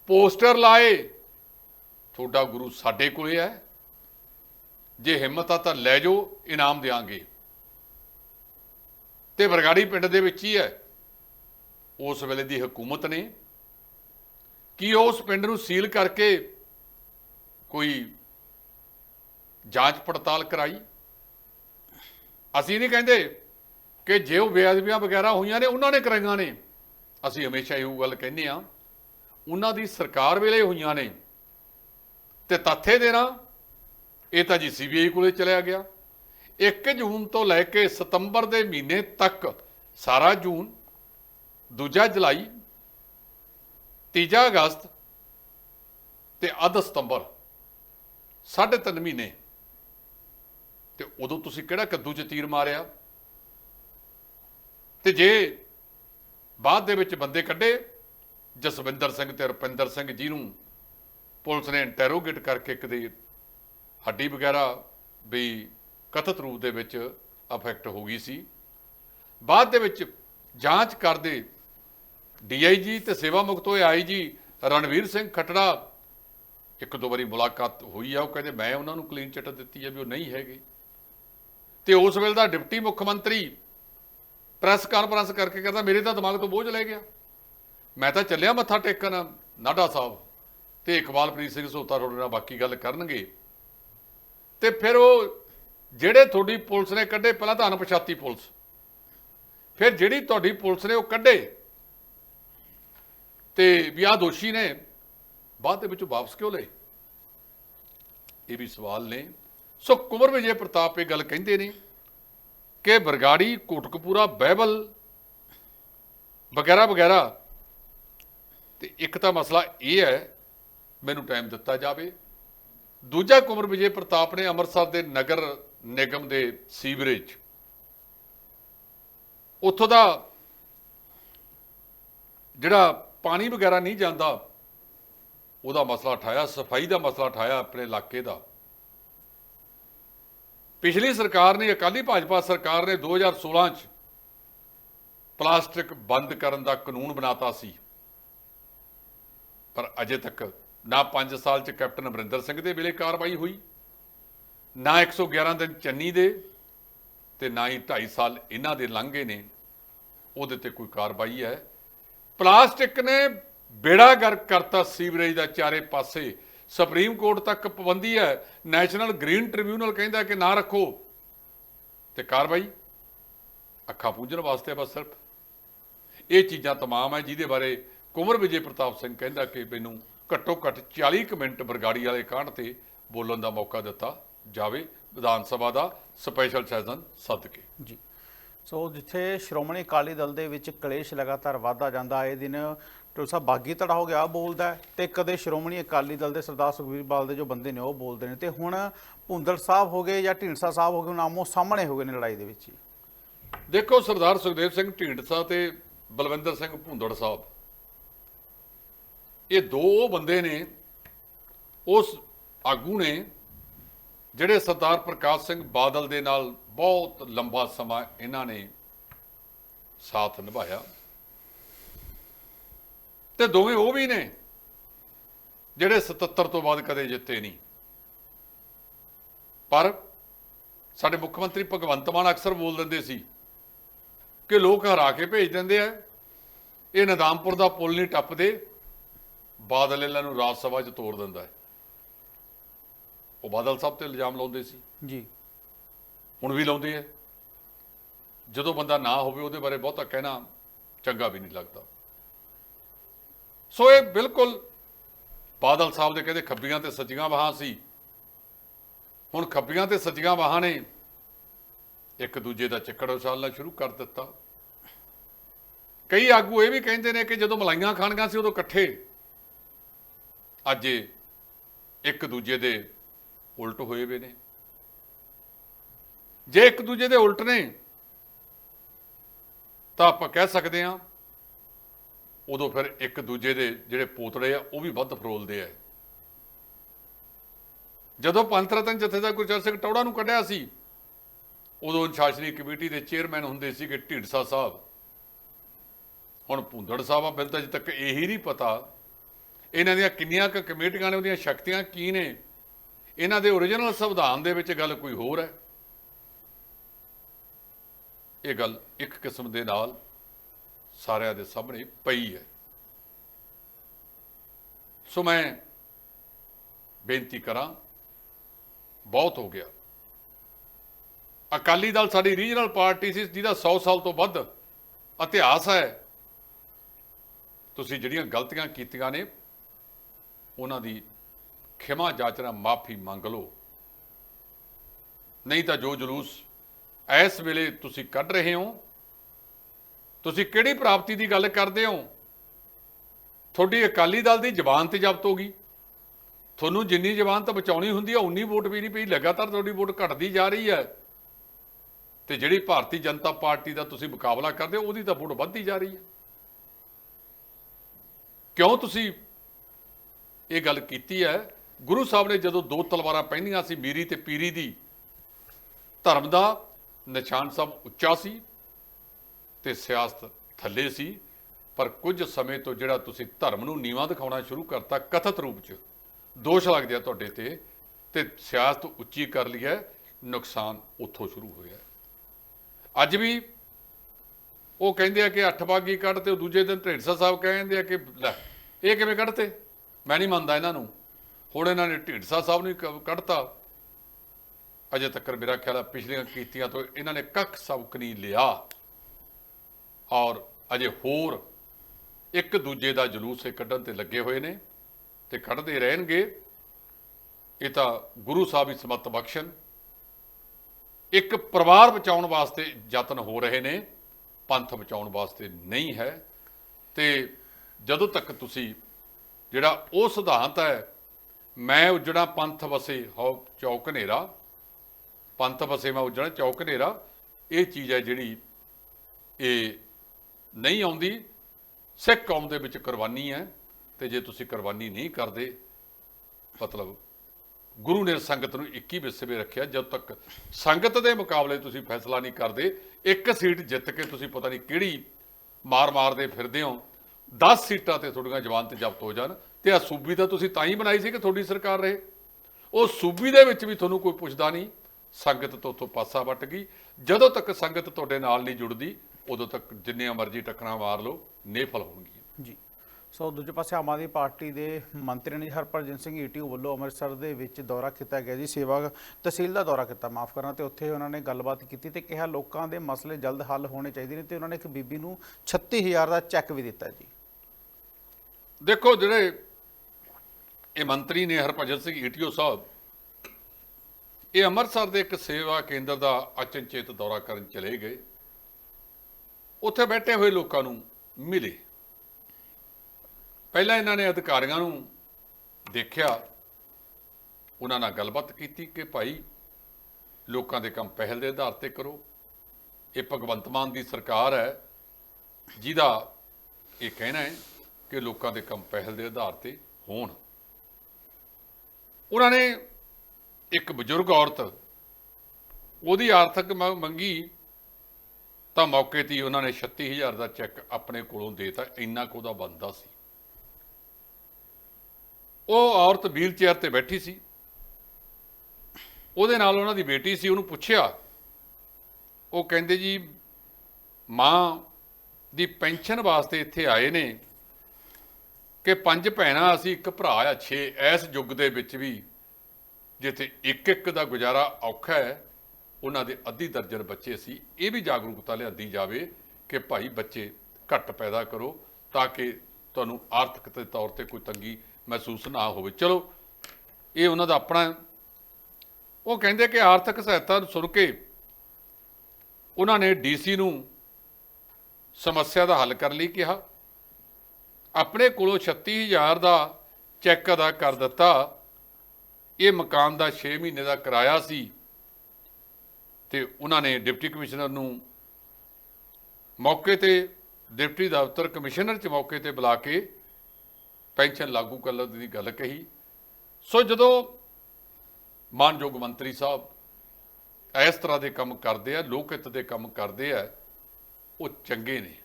S2: ਪੋਸਟਰ ਲਾਏ, ਤੁਹਾਡਾ ਗੁਰੂ ਸਾਡੇ ਕੋਲੇ ਹੈ ਜੇ ਹਿੰਮਤ ਆ ਤਾਂ ਲੈ ਜਾਓ, ਇਨਾਮ ਦੇਾਂਗੇ ਤੇ ਬਰਗਾੜੀ ਪਿੰਡ ਦੇ ਵਿੱਚ ਹੀ ਹੈ। ਉਸ ਵੇਲੇ ਦੀ ਹਕੂਮਤ ਨੇ ਕੀ ਉਸ ਪਿੰਡ ਨੂੰ ਸੀਲ ਕਰਕੇ ਕੋਈ ਜਾਂਚ ਪੜਤਾਲ ਕਰਾਈ। ਅਸੀਂ ਨਹੀਂ ਕਹਿੰਦੇ ਕਿ ਜੇ ਉਹ ਬੇਅਦਬੀਆਂ ਵਗੈਰਾ ਹੋਈਆਂ ਨੇ, ਉਹਨਾਂ ਨੇ ਕਰਾਈਆਂ ਨੇ। ਅਸੀਂ ਹਮੇਸ਼ਾ ਇਹੋ ਗੱਲ ਕਹਿੰਦੇ ਆ ਉਹਨਾਂ ਦੀ ਸਰਕਾਰ ਵੇਲੇ ਹੋਈਆਂ ਨੇ। ਤੇ ਤੱਥੇ ਦੇਣਾ ਇਹ ਤਾਂ ਜੀ ਸੀਬੀਆਈ ਕੋਲੇ ਚਲਿਆ ਗਿਆ। 1 ਜੂਨ ਤੋਂ ਲੈ ਕੇ ਸਤੰਬਰ ਦੇ ਮਹੀਨੇ ਤੱਕ ਸਾਰਾ ਜੂਨ, ਦੂਜਾ ਜੁਲਾਈ, ਤੀਜਾ ਅਗਸਤ ਤੇ ਅੱਧ ਸਤੰਬਰ, ਸਾਢੇ ਤਿੰਨ ਮਹੀਨੇ। ਤੇ ਉਦੋਂ ਤੁਸੀਂ ਕਿਹੜਾ ਕੱਦੂ 'ਚ ਤੀਰ ਮਾਰਿਆ? ਤੇ ਜੇ ਬਾਅਦ ਦੇ ਵਿੱਚ ਬੰਦੇ ਕੱਢੇ, ਜਸਵਿੰਦਰ ਸਿੰਘ ਤੇ ਰੁਪਿੰਦਰ ਸਿੰਘ ਜੀ ਨੂੰ ਪੁਲਿਸ ਨੇ ਇੰਟਰੋਗੇਟ ਕਰਕੇ ਕਦੇ ਹੱਡੀ ਵਗੈਰਾ ਵੀ ਕਥਿਤ ਰੂਪ ਦੇ ਵਿੱਚ ਅਫੈਕਟ ਹੋ ਗਈ ਸੀ। ਬਾਅਦ ਦੇ ਵਿੱਚ ਜਾਂਚ ਕਰਦੇ ਡੀਆਈਜੀ ਤੇ ਸੇਵਾ ਮੁਕਤ ਹੋਏ ਆਈਜੀ ਰਣਵੀਰ ਸਿੰਘ ਖੱਟੜਾ ਇੱਕ ਦੋ ਵਾਰੀ ਮੁਲਾਕਾਤ ਹੋਈ ਆ, ਉਹ ਕਹਿੰਦੇ, ਮੈਂ ਉਹਨਾਂ ਨੂੰ ਕਲੀਨ ਚਿੱਟ ਦਿੱਤੀ ਹੈ ਵੀ ਉਹ ਨਹੀਂ ਹੈਗੇ। ਤੇ ਉਸ ਵੇਲੇ ਦਾ ਡਿਪਟੀ ਮੁੱਖ ਮੰਤਰੀ ਪ੍ਰੈਸ ਕਾਨਫਰੰਸ ਕਰਕੇ ਕਹਿੰਦਾ, ਮੇਰੇ ਤਾਂ ਦਿਮਾਗ ਤੋਂ ਬੋਝ ਲੈ ਗਿਆ। ਮੈਂ ਤਾਂ ਚੱਲਿਆ ਮੱਥਾ ਟੇਕਣ ਨਾਡਾ ਸਾਹਿਬ ਤੇ ਇਕਬਾਲਪ੍ਰੀਤ ਸਿੰਘ ਸੋਤਾ ਤੁਹਾਡੇ ਨਾਲ ਬਾਕੀ ਗੱਲ ਕਰਨਗੇ। ਤੇ ਫਿਰ ਉਹ ਜਿਹੜੇ ਤੁਹਾਡੀ ਪੁਲਿਸ ਨੇ ਕੱਢੇ, ਪਹਿਲਾਂ ਤਾਂ ਅਣਪਛਾਤੀ ਪੁਲਿਸ। ਫਿਰ ਜਿਹੜੀ ਤੁਹਾਡੀ ਪੁਲਿਸ ਨੇ ਉਹ ਕੱਢੇ। ਤੇ ਵੀ ਆਹ ਦੋਸ਼ੀ ਨੇ, ਬਾਅਦ ਦੇ ਵਿੱਚ ਵਾਪਸ ਕਿਉਂ ਲਏ? ਇਹ ਵੀ ਸਵਾਲ ਨੇ। ਸੋ ਕੁੰਵਰ ਵਿਜੇ ਪ੍ਰਤਾਪ ਇਹ ਗੱਲ ਕਹਿੰਦੇ ਨੇ ਕਿ ਬਰਗਾੜੀ ਕੋਟਕਪੂਰਾ ਬਾਈਬਲ ਵਗੈਰਾ ਵਗੈਰਾ। ਤੇ ਇੱਕ ਤਾਂ ਮਸਲਾ ਇਹ ਹੈ, ਮੈਨੂੰ ਟਾਈਮ ਦਿੱਤਾ ਜਾਵੇ। ਦੂਜਾ ਕੁੰਵਰ ਵਿਜੇ ਪ੍ਰਤਾਪ ਨੇ ਅੰਮ੍ਰਿਤਸਰ ਦੇ ਨਗਰ ਨਿਗਮ ਦੇ ਸੀਵਰੇਜ। ਉੱਥੋਂ ਦਾ ਜਿਹੜਾ ਪਾਣੀ ਵਗੈਰਾ ਨਹੀਂ ਜਾਂਦਾ, ਉਹਦਾ ਮਸਲਾ ਠਾਇਆ, ਸਫ਼ਾਈ ਦਾ ਮਸਲਾ ਉਠਾਇਆ ਆਪਣੇ ਇਲਾਕੇ ਦਾ। ਪਿਛਲੀ ਸਰਕਾਰ ਨੇ, ਅਕਾਲੀ ਭਾਜਪਾ ਸਰਕਾਰ ਨੇ 2016 ਚ ਪਲਾਸਟਿਕ ਬੰਦ ਕਰਨ ਦਾ ਕਾਨੂੰਨ ਬਣਾਤਾ ਸੀ। ਪਰ ਅਜੇ ਤੱਕ ਨਾ 5 ਸਾਲ ਚ ਕੈਪਟਨ ਅਮਰਿੰਦਰ ਸਿੰਘ ਦੇ ਵੇਲੇ ਕਾਰਵਾਈ ਹੋਈ, ਨਾ 111 ਦਿਨ ਚੰਨੀ ਦੇ ਤੇ ਨਾ ਹੀ 2.5 ਸਾਲ ਇਹਨਾਂ ਦੇ ਲੰਘੇ ਨੇ। ਉਹਦੇ ਤੇ ਕੋਈ ਕਾਰਵਾਈ ਹੈ। ਪਲਾਸਟਿਕ ਨੇ ਬੇੜਾ ਗਰਕ ਕਰਤਾ ਸੀਵਰੇਜ ਦਾ ਚਾਰੇ ਪਾਸੇ। ਸੁਪਰੀਮ ਕੋਰਟ ਤੱਕ ਪਾਬੰਦੀ ਹੈ। ਨੈਸ਼ਨਲ ਗ੍ਰੀਨ ਟ੍ਰਿਬਿਊਨਲ ਕਹਿੰਦਾ ਕਿ ਨਾ ਰੱਖੋ। ਤੇ ਕਾਰਵਾਈ? ਅੱਖਾਂ ਪੂੰਝਣ ਵਾਸਤੇ ਬਸ ਸਿਰਫ। ਇਹ ਚੀਜ਼ਾਂ ਤਮਾਮ ਹੈ ਜਿਹਦੇ ਬਾਰੇ ਕੁੰਵਰ ਵਿਜੇ ਪ੍ਰਤਾਪ ਸਿੰਘ ਕਹਿੰਦਾ ਕਿ ਮੈਨੂੰ ਘੱਟੋ ਘੱਟ 40 ਕੁ ਮਿੰਟ ਬਰਗਾੜੀ ਵਾਲੇ ਕਾਂਡ ਤੇ ਬੋਲਣ ਦਾ ਮੌਕਾ ਦਿੱਤਾ ਜਾਵੇ। ਵਿਧਾਨ ਸਭਾ ਦਾ ਸਪੈਸ਼ਲ ਸੈਸ਼ਨ ਸੱਦ ਕੇ
S1: ਜੀ। ਸੋ ਜਿੱਥੇ ਸ਼੍ਰੋਮਣੀ ਅਕਾਲੀ ਦਲ ਦੇ ਵਿੱਚ ਕਲੇਸ਼ ਲਗਾਤਾਰ ਵਧਦਾ ਜਾਂਦਾ ਇਹ ਦਿਨ ਟੋਲ ਸਾਹਿਬ ਬਾਗੀ ਧੜਾ ਹੋ ਗਿਆ ਬੋਲਦਾ ਤੇ ਕਦੇ ਸ਼੍ਰੋਮਣੀ ਅਕਾਲੀ ਦਲ ਦੇ ਸਰਦਾਰ ਸੁਖਬੀਰ ਬਾਲ ਦੇ ਜੋ ਬੰਦੇ ਨੇ ਉਹ ਬੋਲਦੇ ਨੇ। ਤੇ ਹੁਣ ਭੁੰਦੜ ਸਾਹਿਬ ਹੋ ਗਏ ਜਾਂ ਢੀਂਡਸਾ ਸਾਹਿਬ ਹੋ ਗਏ ਆਮੋ ਸਾਹਮਣੇ ਹੋ ਗਏ ਨੇ ਲੜਾਈ ਦੇ ਵਿੱਚ
S2: ਦੇਖੋ ਸਰਦਾਰ ਸੁਖਦੇਵ ਸਿੰਘ ਢੀਂਡਸਾ ਤੇ ਬਲਵਿੰਦਰ ਸਿੰਘ ਭੁੰਦੜ ਸਾਹਿਬ ਇਹ ਦੋ ਉਹ ਬੰਦੇ ਨੇ, ਉਸ ਆਗੂ ਨੇ, ਜਿਹੜੇ ਸਰਦਾਰ ਪ੍ਰਕਾਸ਼ ਸਿੰਘ ਬਾਦਲ ਦੇ ਨਾਲ ਬਹੁਤ ਲੰਬਾ ਸਮਾਂ ਇਹਨਾਂ ਨੇ ਸਾਥ ਨਿਭਾਇਆ। ਤੇ ਦੋਵੇਂ ਉਹ ਵੀ ਨੇ, ਜਿਹੜੇ 77 ਤੋਂ ਬਾਅਦ ਕਦੇ ਜਿੱਤੇ ਨਹੀਂ। ਪਰ ਸਾਡੇ ਮੁੱਖ ਮੰਤਰੀ ਭਗਵੰਤ ਮਾਨ ਅਕਸਰ ਬੋਲ ਦਿੰਦੇ ਸੀ ਕਿ ਲੋਕ ਹਰਾ ਕੇ ਭੇਜ ਦਿੰਦੇ ਆ, ਇਹ ਨਦਾਮਪੁਰ ਦਾ ਪੁਲ ਨਹੀਂ ਟੱਪਦੇ ਬਾਦਲ ਇਹਨਾਂ ਨੂੰ ਰਾਜ ਸਭਾ 'ਚ ਤੋੜ ਦਿੰਦਾ ਹੈ। ਉਹ ਬਾਦਲ ਸਾਹਿਬ ਤੇ ਇਲਜ਼ਾਮ ਲਾਉਂਦੇ ਸੀ।
S1: ਜੀ।
S2: ਹੁਣ ਵੀ ਲਾਉਂਦੇ ਆ ਜਦੋਂ ਬੰਦਾ ਨਾ ਹੋਵੇ ਉਹਦੇ ਬਾਰੇ ਬਹੁਤਾ ਕਹਿਣਾ ਚੰਗਾ ਵੀ ਨਹੀਂ ਲੱਗਦਾ। ਸੋ ਇਹ ਬਿਲਕੁਲ ਬਾਦਲ ਸਾਹਿਬ ਦੇ ਕਹਿੰਦੇ ਖੱਬੀਆਂ ਤੇ ਸੱਜੀਆਂ ਬਾਹਾਂ ਸੀ। ਹੁਣ ਖੱਬੀਆਂ ਤੇ ਸੱਜੀਆਂ ਬਾਹਾਂ ਨੇ ਇੱਕ ਦੂਜੇ ਦਾ ਚੱਕੜ ਉਛਾਲਣਾ ਸ਼ੁਰੂ ਕਰ ਦਿੱਤਾ। ਕਈ ਆਗੂ ਇਹ ਵੀ ਕਹਿੰਦੇ ਨੇ ਕਿ ਜਦੋਂ ਮਲਾਈਆਂ ਖਾਣੀਆਂ ਸੀ ਉਦੋਂ ਇਕੱਠੇ ਅੱਜ ਇੱਕ ਦੂਜੇ ਦੇ ਉਲਟ ਹੋਏ ਵੇ ਨੇ। ਜੇ ਇੱਕ ਦੂਜੇ ਦੇ ਉਲਟ ਨੇ, ਤਾਂ ਆਪਾਂ ਕਹਿ ਸਕਦੇ ਹਾਂ, ਉਦੋਂ ਫਿਰ ਇੱਕ ਦੂਜੇ ਦੇ ਜਿਹੜੇ ਪੋਤੜੇ ਆ, ਉਹ ਵੀ ਵੱਧ ਫਰੋਲਦੇ ਆ। ਜਦੋਂ ਪੰਥ ਰਤਨ ਜਥੇਦਾਰ ਗੁਰਚਰਨ ਸਿੰਘ ਟੌੜਾ ਨੂੰ ਕੱਢਿਆ ਸੀ, ਉਦੋਂ ਅਨੁਸ਼ਾਸਨੀ ਕਮੇਟੀ ਦੇ ਚੇਅਰਮੈਨ ਹੁੰਦੇ ਸੀਗੇ ਕਿ ਢੀਂਡਸਾ ਸਾਹਿਬ। ਹੁਣ ਭੁੰਦੜ ਸਾਹਿਬ ਆ ਮੈਨੂੰ ਤਾਂ ਅਜੇ ਤੱਕ ਇਹੀ ਨਹੀਂ ਪਤਾ ਇਹਨਾਂ ਦੀਆਂ ਕਿੰਨੀਆਂ ਕੁ ਕਮੇਟੀਆਂ ਨੇ, ਉਹਦੀਆਂ ਸ਼ਕਤੀਆਂ ਕੀ ਨੇ? ਇਹਨਾਂ ਦੇ ਓਰੀਜਨਲ ਸੰਵਿਧਾਨ ਦੇ ਵਿੱਚ ਗੱਲ ਕੋਈ ਹੋਰ ਹੈ? ਇਹ ਗੱਲ ਇੱਕ ਕਿਸਮ ਦੇ ਨਾਲ ਸਾਰਿਆਂ ਦੇ ਸਾਹਮਣੇ ਪਈ ਹੈ। ਸੋ ਮੈਂ ਬੇਨਤੀ ਕਰਾਂ, ਬਹੁਤ ਹੋ ਗਿਆ। ਅਕਾਲੀ ਦਲ ਸਾਡੀ ਰੀਜਨਲ ਪਾਰਟੀ ਸੀ, ਜਿਹਦਾ 100 ਸਾਲ ਤੋਂ ਵੱਧ ਇਤਿਹਾਸ ਹੈ। ਤੁਸੀਂ ਜਿਹੜੀਆਂ ਗਲਤੀਆਂ ਕੀਤੀਆਂ ਨੇ ਉਹਨਾਂ ਦੀ ਖਿਮਾ ਜਾਚਨਾ ਮਾਫੀ ਮੰਗ ਲਓ। ਨਹੀਂ ਤਾਂ ਜੋ ਜਲੂਸ ਇਸ ਵੇਲੇ ਤੁਸੀਂ ਕੱਢ ਰਹੇ ਹੋ, ਤੁਸੀਂ ਕਿਹੜੀ ਪ੍ਰਾਪਤੀ ਦੀ ਗੱਲ ਕਰਦੇ ਹੋ? ਤੁਹਾਡੀ ਅਕਾਲੀ ਦਲ ਦੀ ਜ਼ਬਾਨ ਤੇ ਜ਼ਬਤ ਹੋ ਗਈ। ਤੁਹਾਨੂੰ ਜਿੰਨੀ ਜ਼ਬਾਨ ਤਾਂ ਬਚਾਉਣੀ ਹੁੰਦੀ ਹੈ ਉਨੀ ਵੋਟ ਵੀ ਨਹੀਂ ਪਈ, ਲਗਾਤਾਰ ਤੁਹਾਡੀ ਵੋਟ ਘਟਦੀ ਜਾ ਰਹੀ ਹੈ। ਤੇ ਜਿਹੜੀ ਭਾਰਤੀ ਜਨਤਾ ਪਾਰਟੀ ਦਾ ਤੁਸੀਂ ਮੁਕਾਬਲਾ ਕਰਦੇ ਹੋ, ਉਹਦੀ ਤਾਂ ਵੋਟ ਵੱਧਦੀ ਜਾ ਰਹੀ ਹੈ। ਕਿਉਂ ਤੁਸੀਂ ਇਹ ਗੱਲ ਕੀਤੀ ਹੈ। ਗੁਰੂ ਸਾਹਿਬ ਨੇ ਜਦੋਂ ਦੋ ਤਲਵਾਰਾਂ ਪਹਿਨੀਆਂ ਸੀ, ਮੀਰੀ ਤੇ ਪੀਰੀ ਦੀ, ਧਰਮ ਦਾ ਨਿਸ਼ਾਨ ਸਭ ਉੱਚਾ ਸੀ ਤੇ ਸਿਆਸਤ ਥੱਲੇ ਸੀ। ਪਰ ਕੁਝ ਸਮੇਂ ਤੋਂ ਜਿਹੜਾ ਤੁਸੀਂ ਧਰਮ ਨੂੰ ਨੀਵਾਂ ਦਿਖਾਉਣਾ ਸ਼ੁਰੂ ਕਰਤਾ, ਕਥਿਤ ਰੂਪ 'ਚ ਦੋਸ਼ ਲੱਗਦੇ ਆ ਤੁਹਾਡੇ ਤੇ ਤੇ ਸਿਆਸਤ ਉੱਚੀ ਕਰ ਲਈ ਹੈ, ਨੁਕਸਾਨ ਉੱਥੋਂ ਸ਼ੁਰੂ ਹੋਇਆ ਅੱਜ ਵੀ ਉਹ ਕਹਿੰਦੇ ਆ ਕਿ ਅੱਠ ਬਾਗੀ ਕੱਢ ਤੇ ਦੂਜੇ ਦਿਨ ਢੀਂਡਸਾ ਸਾਹਿਬ ਕਹਿੰਦੇ ਆ ਕਿ ਲੈ, ਇਹ ਕਿਵੇਂ ਕੱਢਤੇ? ਮੈਂ ਨਹੀਂ ਮੰਨਦਾ ਇਹਨਾਂ ਨੂੰ। ਹੁਣ ਇਹਨਾਂ ਨੇ ਢੀਂਡਸਾ ਸਾਹਿਬ ਨੂੰ ਕ- ਕੱਢਤਾ। ਅਜੇ ਤੱਕ ਮੇਰਾ ਖਿਆਲ ਹੈ ਪਿਛਲੀਆਂ ਕੀਤੀਆਂ ਤੋਂ ਇਹਨਾਂ ਨੇ ਕੱਖ ਸਬਕ ਨਹੀਂ ਲਿਆ। ਔਰ ਅਜੇ ਹੋਰ ਇੱਕ ਦੂਜੇ ਦਾ ਜਲੂਸ ਇਹ ਕੱਢਣ ਤੇ ਲੱਗੇ ਹੋਏ ਨੇ ਤੇ ਕੱਢਦੇ ਰਹਿਣਗੇ। ਇਹ ਤਾਂ ਗੁਰੂ ਸਾਹਿਬ ਹੀ ਸਮਤ ਬਖਸ਼ਣ। ਇੱਕ ਪਰਿਵਾਰ ਬਚਾਉਣ ਵਾਸਤੇ ਯਤਨ ਹੋ ਰਹੇ ਨੇ, ਪੰਥ ਬਚਾਉਣ ਵਾਸਤੇ ਨਹੀਂ ਹੈ। ਤੇ ਜਦੋਂ ਤੱਕ ਤੁਸੀਂ ਜਿਹੜਾ ਉਹ ਸਿਧਾਂਤ ਹੈ, ਮੈਂ ਉਜੜਾ ਪੰਥ ਵਸੇ ਹਉ ਚੌਕ ਹਨੇਰਾ, ਪੰਥ ਵਸੇ ਮੈਂ ਉਜੜਾ ਚੌਕ ਹਨੇਰਾ, ਇਹ ਚੀਜ਼ ਹੈ ਜਿਹੜੀ ਇਹ ਨਹੀਂ ਆਉਂਦੀ। ਸਿੱਖ ਕੌਮ ਦੇ ਵਿੱਚ ਕੁਰਬਾਨੀ ਹੈ ਤੇ ਜੇ ਤੁਸੀਂ ਕੁਰਬਾਨੀ ਨਹੀਂ ਕਰਦੇ, ਮਤਲਬ ਗੁਰੂ ਨੇ ਸੰਗਤ ਨੂੰ 21 ਵਿਸਵੇ ਰੱਖਿਆ, ਜਦ ਤੱਕ ਸੰਗਤ ਦੇ ਮੁਕਾਬਲੇ ਤੁਸੀਂ ਫੈਸਲਾ ਨਹੀਂ ਕਰਦੇ, ਇੱਕ ਸੀਟ ਜਿੱਤ ਕੇ ਤੁਸੀਂ ਪਤਾ ਨਹੀਂ ਕਿਹੜੀ ਮਾਰ ਮਾਰਦੇ ਫਿਰਦੇ ਹੋ। 10 ਸੀਟਾਂ ਤੇ ਤੁਹਾਡੀਆਂ ਜਵਾਨ ਤੇ ਜ਼ਬਤ ਹੋ ਜਾਣ ਤੇ ਆ ਸੂਬੀ ਤਾਂ ਤੁਸੀਂ ਤਾਂ ਹੀ ਬਣਾਈ ਸੀ ਕਿ ਤੁਹਾਡੀ ਸਰਕਾਰ ਰਹੇ। ਉਹ ਸੂਬੀ ਦੇ ਵਿੱਚ ਵੀ ਤੁਹਾਨੂੰ ਕੋਈ ਪੁੱਛਦਾ ਨਹੀਂ। ਸੰਗਤ ਤੋਂ ਉੱਥੋਂ ਪਾਸਾ ਵੱਟ ਗਈ। ਜਦੋਂ ਤੱਕ ਸੰਗਤ ਤੁਹਾਡੇ ਨਾਲ ਨਹੀਂ ਜੁੜਦੀ, ਉਦੋਂ ਤੱਕ ਜਿੰਨੀਆਂ ਮਰਜ਼ੀ ਟੱਕਰਾਂ ਮਾਰ ਲਓ, ਨੇਫਲ ਹੋਣਗੀਆਂ।
S1: ਜੀ। ਸੋ ਦੂਜੇ ਪਾਸੇ ਆਮ ਆਦਮੀ ਪਾਰਟੀ ਦੇ ਮੰਤਰੀ ਨੇ ਹਰਪ੍ਰਜਨ ਸਿੰਘ ਈਟੀਓ ਵੱਲੋਂ ਅੰਮ੍ਰਿਤਸਰ ਦੇ ਵਿੱਚ ਦੌਰਾ ਕੀਤਾ ਗਿਆ ਜੀ। ਸੇਵਾ ਤਹਿਸੀਲ ਦਾ ਦੌਰਾ ਕੀਤਾ, ਮਾਫ ਕਰਨਾ, ਤੇ ਉੱਥੇ ਉਹਨਾਂ ਨੇ ਗੱਲਬਾਤ ਕੀਤੀ ਤੇ ਕਿਹਾ ਲੋਕਾਂ ਦੇ ਮਸਲੇ ਜਲਦ ਹੱਲ ਹੋਣੇ ਚਾਹੀਦੇ ਨੇ ਤੇ ਉਹਨਾਂ ਨੇ ਇੱਕ ਬੀਬੀ ਨੂੰ 36000 ਦਾ ਚੈੱਕ ਵੀ ਦਿੱਤਾ ਜੀ।
S2: ਦੇਖੋ ਜਿਹੜੇ ਇਹ ਮੰਤਰੀ ਨੇ ਹਰਭਜਨ ਸਿੰਘ ਈਟੀਓ ਸਾਹਿਬ, ਇਹ ਅੰਮ੍ਰਿਤਸਰ ਦੇ ਇੱਕ ਸੇਵਾ ਕੇਂਦਰ ਦਾ ਅਚਨਚੇਤ ਦੌਰਾ ਕਰਨ ਚਲੇ ਗਏ। ਉੱਥੇ ਬੈਠੇ ਹੋਏ ਲੋਕਾਂ ਨੂੰ ਮਿਲੇ। ਪਹਿਲਾਂ ਇਹਨਾਂ ਨੇ ਅਧਿਕਾਰੀਆਂ ਨੂੰ ਦੇਖਿਆ, ਉਹਨਾਂ ਨਾਲ ਗੱਲਬਾਤ ਕੀਤੀ ਕਿ ਭਾਈ ਲੋਕਾਂ ਦੇ ਕੰਮ ਪਹਿਲ ਦੇ ਆਧਾਰ ਤੇ ਕਰੋ। ਇਹ ਭਗਵੰਤ ਮਾਨ ਦੀ ਸਰਕਾਰ ਹੈ, ਜਿਹਦਾ ਇਹ ਕਹਿਣਾ ਹੈ ਕਿ ਲੋਕਾਂ ਦੇ ਕੰਮ ਪਹਿਲ ਦੇ ਆਧਾਰ ਤੇ ਹੋਣ। ਉਹਨਾਂ ਨੇ ਇੱਕ ਬਜ਼ੁਰਗ ਔਰਤ, ਉਹਦੀ ਆਰਥਿਕ ਮ- ਮੰਗੀ ਤਾਂ ਮੌਕੇ ਤੇ ਹੀ ਉਹਨਾਂ ਨੇ 36000 ਦਾ ਚੈੱਕ ਆਪਣੇ ਕੋਲੋਂ ਦੇਤਾ। ਇੰਨਾ ਕੁ ਉਹਦਾ ਬੰਦਾ ਸੀ। ਉਹ ਔਰਤ ਵੀਲ ਚੇਅਰ ਤੇ ਬੈਠੀ ਸੀ। ਉਹਦੇ ਨਾਲ ਉਹਨਾਂ ਦੀ ਬੇਟੀ ਸੀ, ਉਹਨੂੰ ਪੁੱਛਿਆ। ਉਹ ਕਹਿੰਦੇ ਜੀ, ਮਾਂ ਦੀ ਪੈਨਸ਼ਨ ਵਾਸਤੇ ਇੱਥੇ ਆਏ ਨੇ। ਕਿ ਪੰਜ ਭੈਣਾਂ ਅਸੀਂ ਇੱਕ ਭਰਾ ਆ 6 ਇਸ ਯੁੱਗ ਦੇ ਵਿੱਚ ਵੀ ਜਿੱਥੇ ਇੱਕ ਇੱਕ ਦਾ ਗੁਜ਼ਾਰਾ ਔਖਾ ਹੈ, ਉਹਨਾਂ ਦੇ ਅੱਧੀ ਦਰਜਨ ਬੱਚੇ ਸੀ ਇਹ ਵੀ ਜਾਗਰੂਕਤਾ ਲਿਆਂਦੀ ਜਾਵੇ ਕਿ ਭਾਈ ਬੱਚੇ ਘੱਟ ਪੈਦਾ ਕਰੋ ਤਾਂ ਕਿ ਤੁਹਾਨੂੰ ਆਰਥਿਕ ਦੇ ਤੌਰ ਤੇ ਕੋਈ ਤੰਗੀ ਮਹਿਸੂਸ ਨਾ ਹੋਵੇ। ਚਲੋ, ਇਹ ਉਹਨਾਂ ਦਾ ਆਪਣਾ ਉਹ ਕਹਿੰਦੇ ਕਿ ਆਰਥਿਕ ਸਹਾਇਤਾ ਨੂੰ ਸੁਣ ਕੇ ਉਹਨਾਂ ਨੇ ਡੀਸੀ ਨੂੰ ਸਮੱਸਿਆ ਦਾ ਹੱਲ ਕਰਨ ਲਈ ਕਿਹਾ। ਆਪਣੇ ਕੋਲੋਂ 36000 ਦਾ ਚੈੱਕ ਅਦਾ ਕਰ ਦਿੱਤਾ। ਇਹ ਮਕਾਨ ਦਾ 6 ਮਹੀਨੇ ਦਾ ਕਿਰਾਇਆ ਸੀ ਤੇ ਉਹਨਾਂ ਨੇ ਡਿਪਟੀ ਕਮਿਸ਼ਨਰ ਨੂੰ ਮੌਕੇ ਤੇ ਡਿਪਟੀ ਦਫ਼ਤਰ ਕਮਿਸ਼ਨਰ ਚ ਮੌਕੇ ਤੇ ਬੁਲਾ ਕੇ ਪੈਨਸ਼ਨ ਲਾਗੂ ਕਰਨ ਦੀ ਗੱਲ ਕਹੀ। ਸੋ ਜਦੋਂ ਮਾਨਯੋਗ ਮੰਤਰੀ ਸਾਹਿਬ ਇਸ ਤਰ੍ਹਾਂ ਦੇ ਕੰਮ ਕਰਦੇ ਆ, ਲੋਕ ਹਿੱਤ ਦੇ ਕੰਮ ਕਰਦੇ ਆ, ਉਹ ਚੰਗੇ ਨੇ।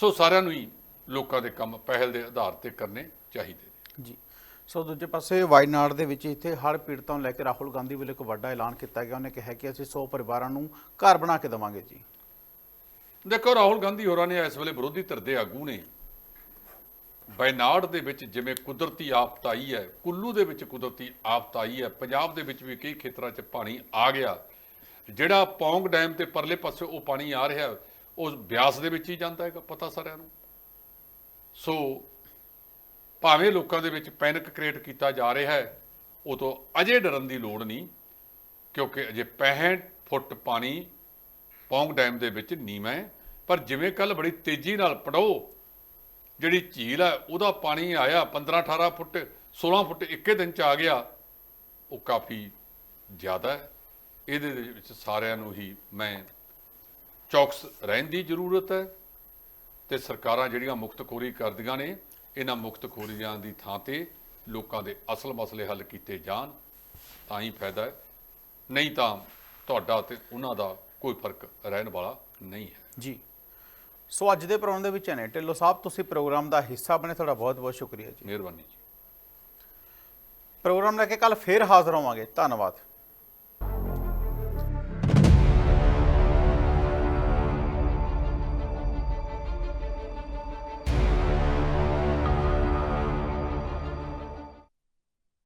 S2: ਸੋ ਸਾਰਿਆਂ ਨੂੰ ਹੀ ਲੋਕਾਂ ਦੇ ਕੰਮ ਪਹਿਲ ਦੇ ਆਧਾਰ ਤੇ ਕਰਨੇ ਚਾਹੀਦੇ ਨੇ।
S1: ਜੀ। ਸੋ ਦੂਜੇ ਪਾਸੇ ਵਾਇਨਾਡ ਦੇ ਵਿੱਚ ਇੱਥੇ ਹੜ੍ਹ ਪੀੜਤਾਂ ਨੂੰ ਲੈ ਕੇ ਰਾਹੁਲ ਗਾਂਧੀ ਵੱਲੋਂ ਇੱਕ ਵੱਡਾ ਐਲਾਨ ਕੀਤਾ ਗਿਆ। ਉਹਨੇ ਕਿਹਾ ਕਿ ਅਸੀਂ 100 ਪਰਿਵਾਰਾਂ ਨੂੰ ਘਰ ਬਣਾ ਕੇ ਦੇਵਾਂਗੇ ਜੀ।
S2: ਦੇਖੋ ਰਾਹੁਲ ਗਾਂਧੀ ਹੋਰਾਂ ਨੇ ਇਸ ਵੇਲੇ ਵਿਰੋਧੀ ਧਿਰ ਦੇ ਆਗੂ ਨੇ। ਬੈਨਾੜ ਦੇ ਵਿੱਚ ਜਿਵੇਂ ਕੁਦਰਤੀ ਆਫਤ ਆਈ ਹੈ ਕੁੱਲੂ ਦੇ ਵਿੱਚ ਕੁਦਰਤੀ ਆਫਤ ਆਈ ਹੈ ਪੰਜਾਬ ਦੇ ਵਿੱਚ ਵੀ ਕਈ ਖੇਤਰਾਂ 'ਚ ਪਾਣੀ ਆ ਗਿਆ। ਜਿਹੜਾ ਪੌਂਗ ਡੈਮ ਤੇ ਪਰਲੇ ਪਾਸੇ ਉਹ ਪਾਣੀ ਆ ਰਿਹਾ ਉਹ ਬਿਆਸ ਦੇ ਵਿੱਚ ਹੀ ਜਾਂਦਾ ਹੈਗਾ ਪਤਾ ਸਾਰਿਆਂ ਨੂੰ। ਸੋ ਭਾਵੇਂ ਲੋਕਾਂ ਦੇ ਵਿੱਚ ਪੈਨਿਕ ਕ੍ਰੀਏਟ ਕੀਤਾ ਜਾ ਰਿਹਾ ਹੈ, ਉਹ ਤੋਂ ਅਜੇ ਡਰਨ ਦੀ ਲੋੜ ਨਹੀਂ, ਕਿਉਂਕਿ ਅਜੇ 65 ਫੁੱਟ ਪਾਣੀ ਪੌਂਗ ਡੈਮ ਦੇ ਵਿੱਚ ਨੀਵਾਂ ਹੈ। ਪਰ ਜਿਵੇਂ ਕੱਲ ਬੜੀ ਤੇਜ਼ੀ ਨਾਲ ਪੜੋ ਜਿਹੜੀ ਝੀਲ ਹੈ ਉਹਦਾ ਪਾਣੀ ਆਇਆ 15 18 ਫੁੱਟ 16 ਫੁੱਟ ਇੱਕੇ ਦਿਨ ਚ ਆ ਗਿਆ, ਉਹ ਕਾਫੀ ਜ਼ਿਆਦਾ ਹੈ। ਇਹਦੇ ਵਿੱਚ ਸਾਰਿਆਂ ਨੂੰ ਹੀ ਮੈਂ ਚੌਕਸ ਰਹਿਣ ਦੀ ਜ਼ਰੂਰਤ ਹੈ ਤੇ ਸਰਕਾਰਾਂ ਜਿਹੜੀਆਂ ਮੁਕਤਖੋਰੀ ਕਰਦੀਆਂ ਨੇ ਇਹਨਾਂ ਮੁਕਤਖੋਰੀਆਂ ਦੀ ਥਾਂ ਤੇ ਲੋਕਾਂ ਦੇ ਅਸਲ ਮਸਲੇ ਹੱਲ ਕੀਤੇ ਜਾਣ ਤਾਂ ਹੀ ਫਾਇਦਾ ਹੈ। ਨਹੀਂ ਤਾਂ ਤੁਹਾਡਾ ਤੇ ਉਹਨਾਂ ਦਾ ਕੋਈ ਫ਼ਰਕ ਰਹਿਣ ਵਾਲਾ ਨਹੀਂ ਹੈ।
S1: ਜੀ। ਸੋ ਅੱਜ ਦੇ ਪ੍ਰੋਗਰਾਮ ਦੇ ਵਿੱਚ ਨੇ ਢਿੱਲੋਂ ਸਾਹਿਬ ਤੁਸੀਂ ਪ੍ਰੋਗਰਾਮ ਦਾ ਹਿੱਸਾ ਬਣੇ ਤੁਹਾਡਾ ਬਹੁਤ ਬਹੁਤ ਸ਼ੁਕਰੀਆ ਜੀ।
S2: ਮਿਹਰਬਾਨੀ ਜੀ।
S1: ਪ੍ਰੋਗਰਾਮ ਲੈ ਕੇ ਕੱਲ ਫੇਰ ਹਾਜ਼ਰ ਹੋਵਾਂਗੇ। ਧੰਨਵਾਦ।